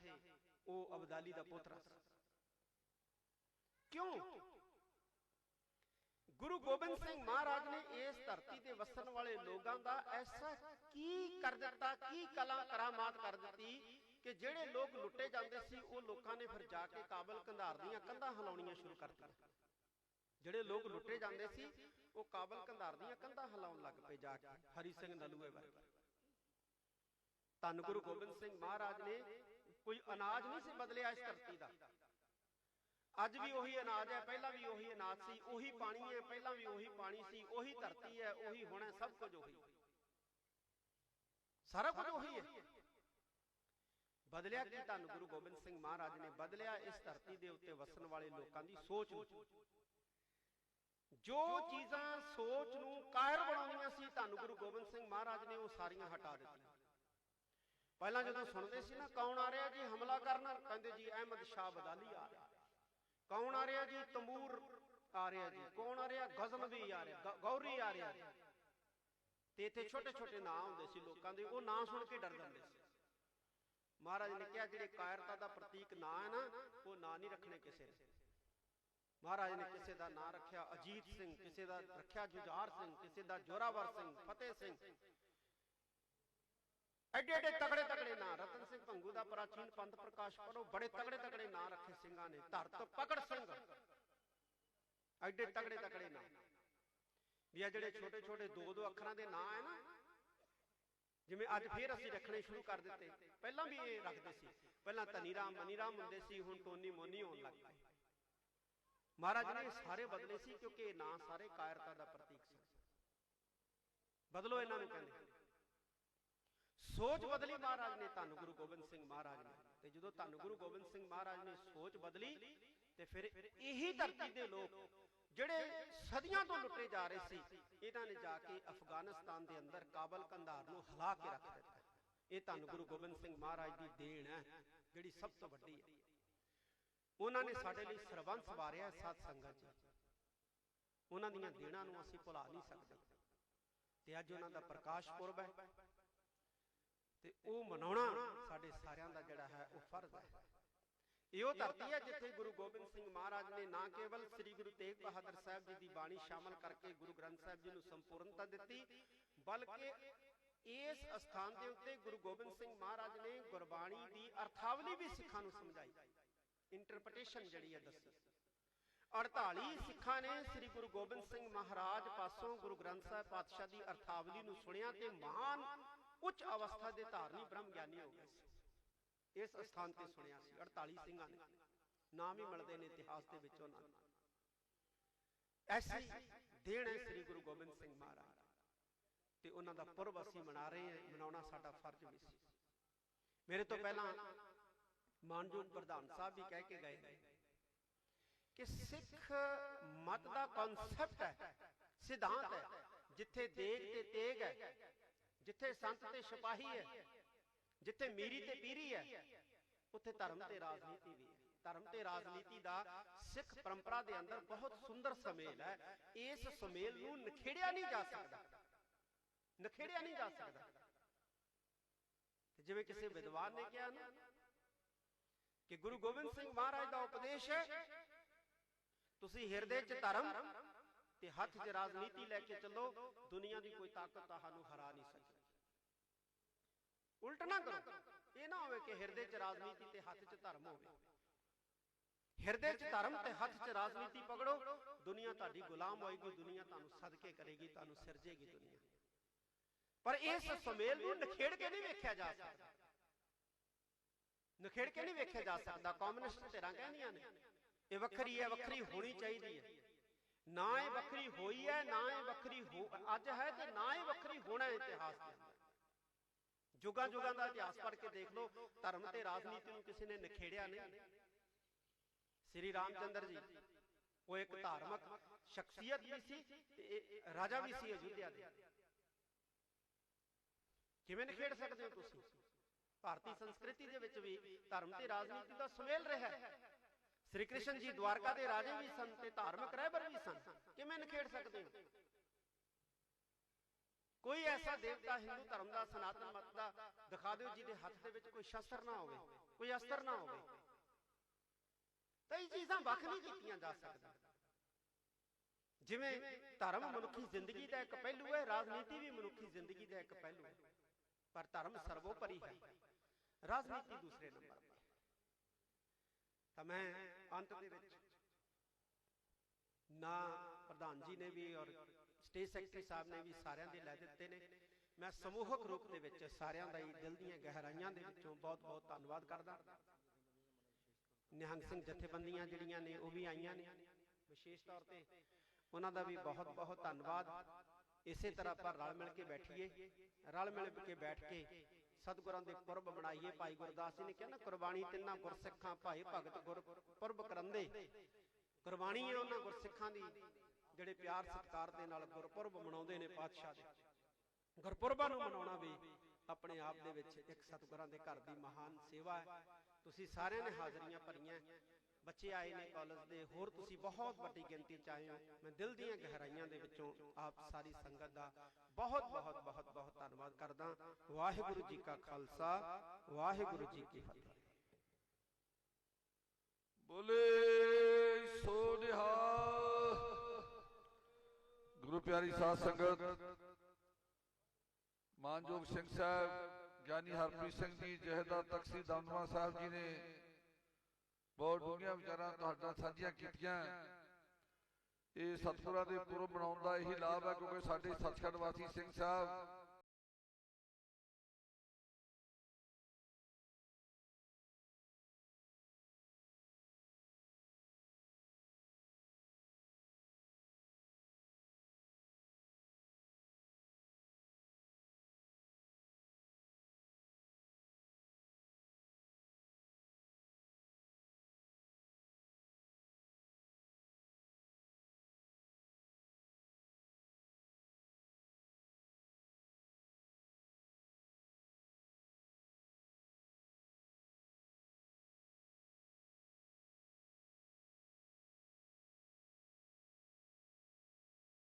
ਉਹ ਅਬਦਾਲੀ ਦਾ ਪੁੱਤਰ ਸੀ। ਕਿਉਂ? ਗੁਰੂ ਗੋਬਿੰਦ ਸਿੰਘ ਮਹਾਰਾਜ ਨੇ ਇਸ ਧਰਤੀ ਤੇ ਵਸਣ ਵਾਲੇ ਲੋਕਾਂ ਦਾ ਐਸਾ ਕੀ ਕਰ ਦਿੱਤਾ ਕੀ ਕਲਾ ਕਰਾਮਾਤ ਕਰ ਦਿੱਤੀ ਕਿ ਜਿਹੜੇ ਲੋਕ ਲੁੱਟੇ ਜਾਂਦੇ ਸੀ ਉਹ ਲੋਕਾਂ ਨੇ ਫਿਰ ਜਾ ਕੇ ਕਾਬਲ ਕੰਧਾਰ ਦੀਆਂ ਕੰਧਾਂ ਹਿਲਾਉਣੀਆਂ ਸ਼ੁਰੂ ਕਰ ਦਿੱਤੀਆਂ। ਜਿਹੜੇ ਲੋਕ ਲੁੱਟੇ ਜਾਂਦੇ ਸੀ ਉਹ ਕਾਬਲ ਕੰਧਾਰ ਦੀਆਂ ਕੰਧਾਂ ਹਿਲਾਉਣ ਲੱਗ ਪਏ ਜਾ ਕੇ ਹਰੀ ਸਿੰਘ ਨਲੂਏ ਵਰਗੇ ਧੰਨ ਗੁਰੂ ਗੋਬਿੰਦ ਸਿੰਘ ਮਹਾਰਾਜ ਨੇ ਕੋਈ ਅਨਾਜ ਨਹੀਂ ਸੀ ਬਦਲਿਆ ਇਸ ਧਰਤੀ ਦਾ। ਅੱਜ ਵੀ ਉਹੀ ਅਨਾਜ ਹੈ, ਪਹਿਲਾਂ ਵੀ ਉਹੀ ਅਨਾਜ ਸੀ, ਉਹੀ ਪਾਣੀ ਹੈ, ਪਹਿਲਾਂ ਵੀ ਉਹੀ ਪਾਣੀ ਸੀ, ਉਹੀ ਧਰਤੀ ਹੈ, ਉਹੀ ਹੋਣਾ ਸਭ ਕੁਝ ਉਹੀ। ਸਾਰਾ ਕੁਝ ਉਹੀ ਹੈ। ਬਦਲਿਆ ਕੀ ਧੰਨ ਗੁਰੂ ਗੋਬਿੰਦ ਸਿੰਘ ਮਹਾਰਾਜ ਨੇ? ਬਦਲਿਆ ਇਸ ਧਰਤੀ ਦੇ ਉੱਤੇ ਵਸਣ ਵਾਲੇ ਲੋਕਾਂ ਦੀ ਸੋਚ ਨੂੰ। ਜੋ ਚੀਜ਼ਾਂ ਸੋਚ ਨੂੰ ਕਾਇਰ ਬਣਾਉਂਦੀਆਂ ਸੀ, ਧੰਨ ਗੁਰੂ ਗੋਬਿੰਦ ਸਿੰਘ ਮਹਾਰਾਜ ਨੇ ਉਹ ਸਾਰੀਆਂ ਹਟਾ ਦਿੱਤੀਆਂ। ਪਹਿਲਾਂ ਜਦੋਂ ਸੁਣਦੇ ਸੀ ਨਾ, ਕੌਣ ਆ ਰਿਹਾ ਜੀ? ਹਮਲਾ ਕਰਨ, ਕਹਿੰਦੇ ਜੀ, ਅਹਿਮਦ ਸ਼ਾਹ ਬਦਾਲੀ ਆ ਰਿਹਾ। ਕੌਣ ਆ ਰਿਹਾ ਜੀ? ਤੰਬੂਰ ਆ ਰਿਹਾ ਜੀ। ਕੌਣ ਆ ਰਿਹਾ? ਗਜ਼ਨਵੀ ਆ ਰਿਹਾ। ਗੌਰੀ ਆ ਰਿਹਾ ਤੇ ਇੱਥੇ ਛੋਟੇ ਛੋਟੇ ਨਾਂ ਹੁੰਦੇ ਸੀ ਲੋਕਾਂ ਦੇ। ਉਹ ਨਾਂ ਸੁਣ ਕੇ ਡਰ ਜਾਂਦੇ ਸੀ। ਮਹਾਰਾਜ ਨੇ ਕਿਹਾ, ਜਿਹੜੇ ਕਾਇਰਤਾ ਦਾ ਪ੍ਰਤੀਕ ਨਾਂ ਹੈ ਨਾ, ਉਹ ਨਾਂ ਨਹੀਂ ਰੱਖਣੇ ਕਿਸੇ ਦੇ ਮਹਾਰਾਜ ਨੇ ਕਿਸੇ ਦਾ ਨਾਂ ਰੱਖਿਆ। ਅਜੀਤ ਸਿੰਘ, ਕਿਸੇ ਦਾ ਰੱਖਿਆ। ਜੁਝਾਰ ਸਿੰਘ, ਕਿਸੇ ਦਾ ਜੋਰਾਵਰ ਸਿੰਘ, ਫਤਿਹ ਸਿੰਘ। ਐਡੇ ਐਡੇ ਤਗੜੇ ਤਗੜੇ ਨਾਂ। ਰਤਨ ਸਿੰਘ ਭੰਗੂ ਦਾ ਪ੍ਰਾਚੀਨ ਪੰਥ ਪ੍ਰਕਾਸ਼ ਪੜੋ ਬੜੇ ਤਗੜੇ ਤਗੜੇ ਨਾਂ ਰੱਖੇ ਸਿੰਘਾਂ ਨੇ। ਧਰਤ ਪਕੜ ਸਿੰਘ। ਐਡੇ ਤਗੜੇ ਤਗੜੇ ਨਾਂ। ਵੀ ਆ ਜਿਹੜੇ ਛੋਟੇ ਛੋਟੇ ਦੋ ਦੋ ਅੱਖਰਾਂ ਦੇ ਨਾਂ ਹੈ ਨਾ, ਜਿਵੇਂ ਅੱਜ ਫੇਰ ਅਸੀਂ ਰੱਖਣੇ ਸ਼ੁਰੂ ਕਰ ਦਿੱਤੇ। ਪਹਿਲਾਂ ਵੀ ਇਹ ਰੱਖਦੇ ਸੀ। ਪਹਿਲਾਂ ਧਨੀ ਰਾਮ ਮਨੀ ਰਾਮ ਹੁੰਦੇ ਸੀ, ਹੁਣ ਟੋਨੀ ਮੋਨੀ ਹੋਣ ਲੱਗ ਪਏ। ਮਹਾਰਾਜ ਨੇ ਇਹ ਸਾਰੇ ਬਦਲੇ ਸੀ ਕਿਉਂਕਿ ਇਹ ਨਾਂ ਸਾਰੇ ਕਾਇਰਤਾ ਦਾ ਪ੍ਰਤੀਕ ਸੀ। ਬਦਲੋ ਇਹਨਾਂ ਨੂੰ ਕਹਿੰਦੇ। ਸੋਚ ਬਦਲੀ ਮਹਾਰਾਜ ਨੇ ਧੰਨ ਗੁਰੂ ਗੋਬਿੰਦ ਸਿੰਘ ਮਹਾਰਾਜ ਨੇ। ਤੇ ਜਦੋਂ ਧੰਨ ਗੁਰੂ ਗੋਬਿੰਦ ਸਿੰਘ ਮਹਾਰਾਜ ਨੇ ਸੋਚ ਬਦਲੀ, ਤੇ ਫਿਰ ਇਹੀ ਧਰਤੀ ਦੇ ਲੋਕ, ਜਿਹੜੇ ਸਦੀਆਂ ਤੋਂ ਲੁੱਟੇ ਜਾ ਰਹੇ ਸੀ, ਇਹਨਾਂ ਨੇ ਜਾ ਕੇ ਅਫਗਾਨਿਸਤਾਨ ਦੇ ਅੰਦਰ ਕਾਬਲ ਕੰਧਾਰ ਨੂੰ ਹਿਲਾ ਕੇ ਰੱਖ ਦਿੱਤਾ। ਇਹ ਧੰਨ ਗੁਰੂ ਗੋਬਿੰਦ ਸਿੰਘ ਮਹਾਰਾਜ ਦੀ ਦੇਣ ਹੈ, ਜਿਹੜੀ ਸਭ ਤੋਂ ਵੱਡੀ ਹੈ। ਉਹਨਾਂ ਨੇ ਸਾਡੇ ਲਈ ਸਰਬੰਸ ਵਾਰਿਆ ਸਤ ਸੰਗਤ ਜੀ। ਉਹਨਾਂ ਦੀਆਂ ਦੇਣਾਂ ਨੂੰ ਅਸੀਂ ਭੁਲਾ ਨਹੀਂ ਸਕਦੇ। ਤੇ ਅੱਜ ਉਹਨਾਂ ਦਾ ਪ੍ਰਕਾਸ਼ ਪੁਰਬ ਹੈ। ਤੇ ਉਹ ਮਨਾਉਣਾ ਸਾਡੇ ਸਾਰਿਆਂ ਦਾ ਜਿਹੜਾ ਹੈ, ਉਹ ਫਰਜ਼ ਹੈ। ਇਹੋ ਧਰਤੀ ਹੈ ਜਿੱਥੇ ਗੁਰੂ ਗੋਬਿੰਦ ਸਿੰਘ ਮਹਾਰਾਜ ਨੇ ਨਾ ਕੇਵਲ ਸ੍ਰੀ ਗੁਰੂ ਤੇਗ ਬਹਾਦਰ ਸਾਹਿਬ ਜੀ ਦੀ ਬਾਣੀ ਸ਼ਾਮਲ ਕਰਕੇ ਗੁਰੂ ਗ੍ਰੰਥ ਸਾਹਿਬ ਜੀ ਨੂੰ ਸੰਪੂਰਨਤਾ ਦਿੱਤੀ, ਬਲਕਿ ਇਸ ਸਥਾਨ ਦੇ ਉੱਤੇ ਗੁਰੂ ਗੋਬਿੰਦ ਸਿੰਘ ਮਹਾਰਾਜ ਨੇ ਗੁਰਬਾਣੀ ਦੀ ਅਰਥਾਵਲੀ ਵੀ ਸਿੱਖਾਂ ਨੂੰ ਸਮਝਾਈ। ਇੰਟਰਪ੍ਰੀਟੇਸ਼ਨ ਜਿਹੜੀ ਹੈ ਦੱਸੀ। 48 ਸਿੱਖਾਂ ਨੇ ਸ੍ਰੀ ਗੁਰੂ ਗੋਬਿੰਦ ਸਿੰਘ ਮਹਾਰਾਜ ਪਾਸੋਂ ਗੁਰੂ ਗ੍ਰੰਥ ਸਾਹਿਬ ਪਾਤਸ਼ਾਹ ਦੀ ਅਰਥਾਵਲੀ ਨੂੰ ਸੁਣਿਆ ਤੇ ਮਹਾਨ ਉੱਚ ਅਵਸਥਾ ਦੇ ਧਾਰਨੀ ਬ੍ਰਹਮ ਗਿਆਨੀ ਹੋ ਗਏ ਸੀ। ਇਸ ਸਥਾਨ ਤੇ ਸੁਣਿਆ ਸੀ 48 ਸਿੰਘਾਂ ਨੇ। ਨਾਮ ਹੀ ਮਿਲਦੇ ਨੇ ਇਤਿਹਾਸ ਦੇ ਵਿੱਚ ਉਹਨਾਂ ਦੇ ਐਸੀ ਦੇਣ ਹੈ ਸ੍ਰੀ ਗੁਰੂ ਗੋਬਿੰਦ ਸਿੰਘ ਮਹਾਰਾਜ। ਤੇ ਉਹਨਾਂ ਦਾ ਪੁਰਬ ਅਸੀਂ ਮਨਾ ਰਹੇ ਹਾਂ ਮਨਾਉਣਾ ਸਾਡਾ ਫਰਜ਼ ਵੀ ਸੀ। ਮੇਰੇ ਤੋਂ ਪਹਿਲਾਂ ਮਾਨਯੋਗ ਪ੍ਰਧਾਨ ਸਾਹਿਬ ਵੀ ਕਹਿ ਕੇ ਗਏ ਨੇ ਕਿ ਸਿੱਖ ਮਤ ਦਾ ਕਨਸੈਪਟ ਹੈ, ਸਿਧਾਂਤ ਹੈ, ਜਿੱਥੇ ਦੇਗ ਤੇ ਤੇਗ ਹੈ ਜਿੱਥੇ ਸੰਤ ਤੇ ਸਿਪਾਹੀ ਹੈ, ਜਿੱਥੇ ਮੀਰੀ ਤੇ ਪੀਰੀ ਹੈ, ਉੱਥੇ ਧਰਮ ਤੇ ਰਾਜਨੀਤੀ ਵੀ ਹੈ। ਧਰਮ ਤੇ ਰਾਜਨੀਤੀ ਦਾ ਸਿੱਖ ਪਰੰਪਰਾ ਦੇ ਅੰਦਰ ਬਹੁਤ ਸੁੰਦਰ ਸਮੇਲ ਹੈ। ਇਸ ਸਮੇਲ ਨੂੰ ਨਖੇੜਿਆ ਨਹੀਂ ਜਾ ਸਕਦਾ। ਨਖੇੜਿਆ ਨਹੀਂ ਜਾ ਸਕਦਾ। ਤੇ ਜਿਵੇਂ ਕਿਸੇ ਵਿਦਵਾਨ ਨੇ ਕਿਹਾ ਨਾ ਕਿ ਗੁਰੂ ਗੋਬਿੰਦ ਸਿੰਘ ਮਹਾਰਾਜ ਦਾ ਉਪਦੇਸ਼ ਹੈ, ਤੁਸੀਂ ਹਿਰਦੇ 'ਚ ਧਰਮ ਤੇ ਹੱਥ 'ਚ ਰਾਜਨੀਤੀ ਲੈ ਕੇ ਚੱਲੋ, ਦੁਨੀਆ ਦੀ ਕੋਈ ਤਾਕਤ ਤੁਹਾਨੂੰ ਹਰਾ ਨਹੀਂ ਸਕਦੀ। ਉਲਟ ਨਾ ਕਰੋ। ਇਹ ਨਾ ਹੋਵੇ ਕਿ ਹਿਰਦੇ 'ਚ ਰਾਜਨੀਤੀ ਤੇ ਹੱਥ 'ਚ ਧਰਮ ਹੋਵੇ। ਹਿਰਦੇ 'ਚ ਧਰਮ ਤੇ ਹੱਥ 'ਚ ਰਾਜਨੀਤੀ ਪਕੜੋ। ਦੁਨੀਆ ਤੁਹਾਡੀ ਗੁਲਾਮ ਹੋਏਗੀ, ਦੁਨੀਆ ਤੁਹਾਨੂੰ ਸਦਕੇ ਕਰੇਗੀ, ਤੁਹਾਨੂੰ ਸਿਰਜੇਗੀ ਦੁਨੀਆ। ਪਰ ਇਸ ਸੁਮੇਲ ਨੂੰ ਨਖੇੜ ਕੇ ਨਹੀਂ ਵੇਖਿਆ ਜਾ ਸਕਦਾ। ਨਖੇੜ ਕੇ ਨਹੀਂ ਵੇਖਿਆ ਜਾ ਸਕਦਾ। ਕਮਿਊਨਿਸਟ ਧਿਰਾਂ ਕਹਿੰਦੀਆਂ ਨੇ, ਇਹ ਵੱਖਰੀ ਹੈ, ਵੱਖਰੀ ਹੋਣੀ ਚਾਹੀਦੀ ਹੈ। ਨਾ ਇਹ ਵੱਖਰੀ ਹੋਈ ਹੈ, ਨਾ ਇਹ ਵੱਖਰੀ ਹੋ, ਅੱਜ ਹੈ ਤੇ ਨਾ ਇਹ ਵੱਖਰੀ ਹੋਣਾ ਇਤਿਹਾਸ ਦੇ ਜੁਗਾਂ ਜੁਗਾਂ ਦਾ ਇਤਿਹਾਸ ਪੜ੍ਹ ਕੇ ਦੇਖ ਲਓ ਧਰਮ ਤੇ ਰਾਜਨੀਤੀ ਨੂੰ ਕਿਸੇ ਨੇ ਨਖੇੜਿਆ ਨਹੀਂ। ਸ੍ਰੀ ਰਾਮਚੰਦਰ ਜੀ ਉਹ ਇੱਕ ਧਾਰਮਿਕ ਸ਼ਖਸੀਅਤ ਵੀ ਸੀ ਤੇ ਰਾਜਾ ਵੀ ਸੀ ਅਯੁੱਧਿਆ ਦੇ। ਕਿਵੇਂ ਨਖੇੜ ਸਕਦੇ ਹੋ ਤੁਸੀਂ? ਭਾਰਤੀ ਸੰਸਕ੍ਰਿਤੀ ਦੇ ਵਿੱਚ ਵੀ ਧਰਮ ਤੇ ਰਾਜਨੀਤੀ ਦਾ ਸੁਮੇਲ ਰਿਹਾ ਹੈ। ਸ੍ਰੀ ਕ੍ਰਿਸ਼ਨ ਜੀ ਦਵਾਰਕਾ ਦੇ ਰਾਜੇ ਵੀ ਸਨ ਤੇ ਧਾਰਮਿਕ ਰਹਿਬਰ ਵੀ ਸਨ। ਕਿਵੇਂ ਨਖੇੜ ਸਕਦੇ ਹੋ? ਐਸਾ ਦੇਵਤਾ ਹਿੰਦੂ ਧਰਮ ਦਾ, ਸਨਾਤਨ ਮਤ ਦਾ, ਦਿਖਾ ਦਿਓ ਜਿਹਦੇ ਹੱਥ ਦੇ ਵਿੱਚ ਕੋਈ ਸ਼ਸਤਰ ਨਾ ਹੋਵੇ, ਕੋਈ ਅਸਤਰ ਨਾ ਹੋਵੇ। ਤਾਂ ਚੀਜ਼ਾਂ ਵੱਖ ਨਹੀਂ ਕੀਤੀਆਂ ਜਾ ਸਕਦੀਆਂ। ਜਿਵੇਂ ਧਰਮ ਮਨੁੱਖੀ ਜ਼ਿੰਦਗੀ ਦਾ ਇੱਕ ਪਹਿਲੂ ਹੈ, ਰਾਜਨੀਤੀ ਵੀ ਮਨੁੱਖੀ ਜ਼ਿੰਦਗੀ ਦਾ ਇੱਕ ਪਹਿਲੂ ਹੈ। ਪਰ ਧਰਮ ਸਰਵੋਪਰੀ ਹੈ। ਰਾਜਨੀਤੀ ਦੂਸਰੇ ਨੰਬਰ ਤੇ। ਤਾਂ ਮੈਂ ਅੰਤ ਦੇ ਵਿੱਚ ਨਾ ਪ੍ਰਧਾਨ ਜੀ ਨੇ ਵੀ ਔਰ ਸਟੇਜ ਸੈਕਟਰੀ ਸਾਹਿਬ ਨੇ ਵੀ ਸਾਰਿਆਂ ਦੇ ਲੈ ਦਿੱਤੇ ਨੇ। ਮੈਂ ਸਮੂਹਕ ਰੂਪ ਦੇ ਵਿੱਚ ਸਾਰਿਆਂ ਦਾ ਹੀ ਦਿਲ ਦੀਆਂ ਗਹਿਰਾਈਆਂ ਦੇ ਵਿੱਚੋਂ ਬਹੁਤ ਬਹੁਤ ਧੰਨਵਾਦ ਕਰਦਾ। ਨਿਹੰਗ ਸਿੰਘ ਜਥੇਬੰਦੀਆਂ ਜਿਹੜੀਆਂ ਨੇ, ਉਹ ਵੀ ਆਈਆਂ ਨੇ। ਵਿਸ਼ੇਸ਼ ਤੌਰ ਤੇ ਉਹਨਾਂ ਦਾ ਵੀ ਬਹੁਤ ਬਹੁਤ ਧੰਨਵਾਦ। ਇਸੇ ਤਰ੍ਹਾਂ ਆਪਾਂ ਰਲ ਮਿਲ ਕੇ ਬੈਠੀਏ। ਰਲ ਮਿਲ ਕੇ ਬੈਠ ਕੇ ਸਤਿਗੁਰਾਂ ਦੇ ਪੁਰਬ ਬਣਾਈਏ ਭਾਈ ਗੁਰਦਾਸ ਜੀ ਨੇ ਕਿਹਾ ਨਾ, ਕੁਰਬਾਨੀ ਤਿੰਨਾਂ ਗੁਰਸਿੱਖਾਂ, ਭਾਈ ਭਗਤ ਗੁਰ ਪੁਰਬ ਕਰੰਦੇ ਕੁਰਬਾਨੀ ਹੈ ਉਹਨਾਂ ਗੁਰਸਿੱਖਾਂ ਦੀ। ਜਿਹੜੇ ਪਿਆਰ ਸਤਿਕਾਰ ਦੇ ਨਾਲ ਗੁਰਪੁਰਬ ਮਨਾਉਂਦੇ ਨੇ ਪਾਤਸ਼ਾਹ ਦੇ। ਗੁਰਪੁਰਬਾਂ ਨੂੰ ਮਨਾਉਣਾ ਵੀ ਆਪਣੇ ਆਪ ਦੇ ਵਿੱਚ ਇੱਕ ਸਤਿਗੁਰਾਂ ਦੇ ਘਰ ਦੀ ਮਹਾਨ ਸੇਵਾ ਹੈ। ਤੁਸੀਂ ਸਾਰਿਆਂ ਨੇ ਹਾਜ਼ਰੀਆਂ ਭਰੀਆਂ। ਬੱਚੇ ਆਏ ਨੇ ਕਾਲਜ ਦੇ। ਹੋਰ ਤੁਸੀਂ ਬਹੁਤ ਵੱਡੀ ਗਿਣਤੀ ਚ ਆਏ ਹੋ। ਮੈਂ ਦਿਲ ਦੀਆਂ ਗਹਿਰਾਈਆਂ ਦੇ ਵਿੱਚੋਂ ਆਪ ਸਾਰੀ ਸੰਗਤ ਦਾ ਬਹੁਤ ਬਹੁਤ ਬਹੁਤ ਬਹੁਤ ਧੰਨਵਾਦ ਕਰਦਾ। ਵਾਹਿਗੁਰੂ ਜੀ ਕਾ ਖਾਲਸਾ। ਵਾਹਿਗੁਰੂ ਜੀ ਕੀ ਫਤਿਹ। ਬੋਲੇ ਸੋ ਨਿਹਾਲ। ਗੁਰੂ ਪਿਆਰੀ ਸਾਧ ਸੰਗਤ, ਮਾਨਯੋਗ ਸਿੰਘ ਸਾਹਿਬ, ਗਿਆਨੀ ਹਰਪ੍ਰੀਤ ਸਿੰਘ ਜੀ, ਜਹੇਦਾਰ ਤਖਸੀ ਦਮਦਮਾ ਸਾਹਿਬ ਜੀ ਨੇ ਬਹੁਤ ਡੂੰਘੀਆਂ ਵਿਚਾਰਾਂ ਤੁਹਾਡਾ ਸਾਂਝੀਆਂ ਕੀਤੀਆਂ। ਇਹ ਸਤਿਗੁਰਾਂ ਦੇ ਪੁਰਬ ਬਣਾਉਣ ਦਾ ਇਹੀ ਲਾਭ ਹੈ ਕਿਉਂਕਿ ਸਾਡੇ ਸੱਚਖੰਡ ਵਾਸੀ ਸਿੰਘ ਸਾਹਿਬ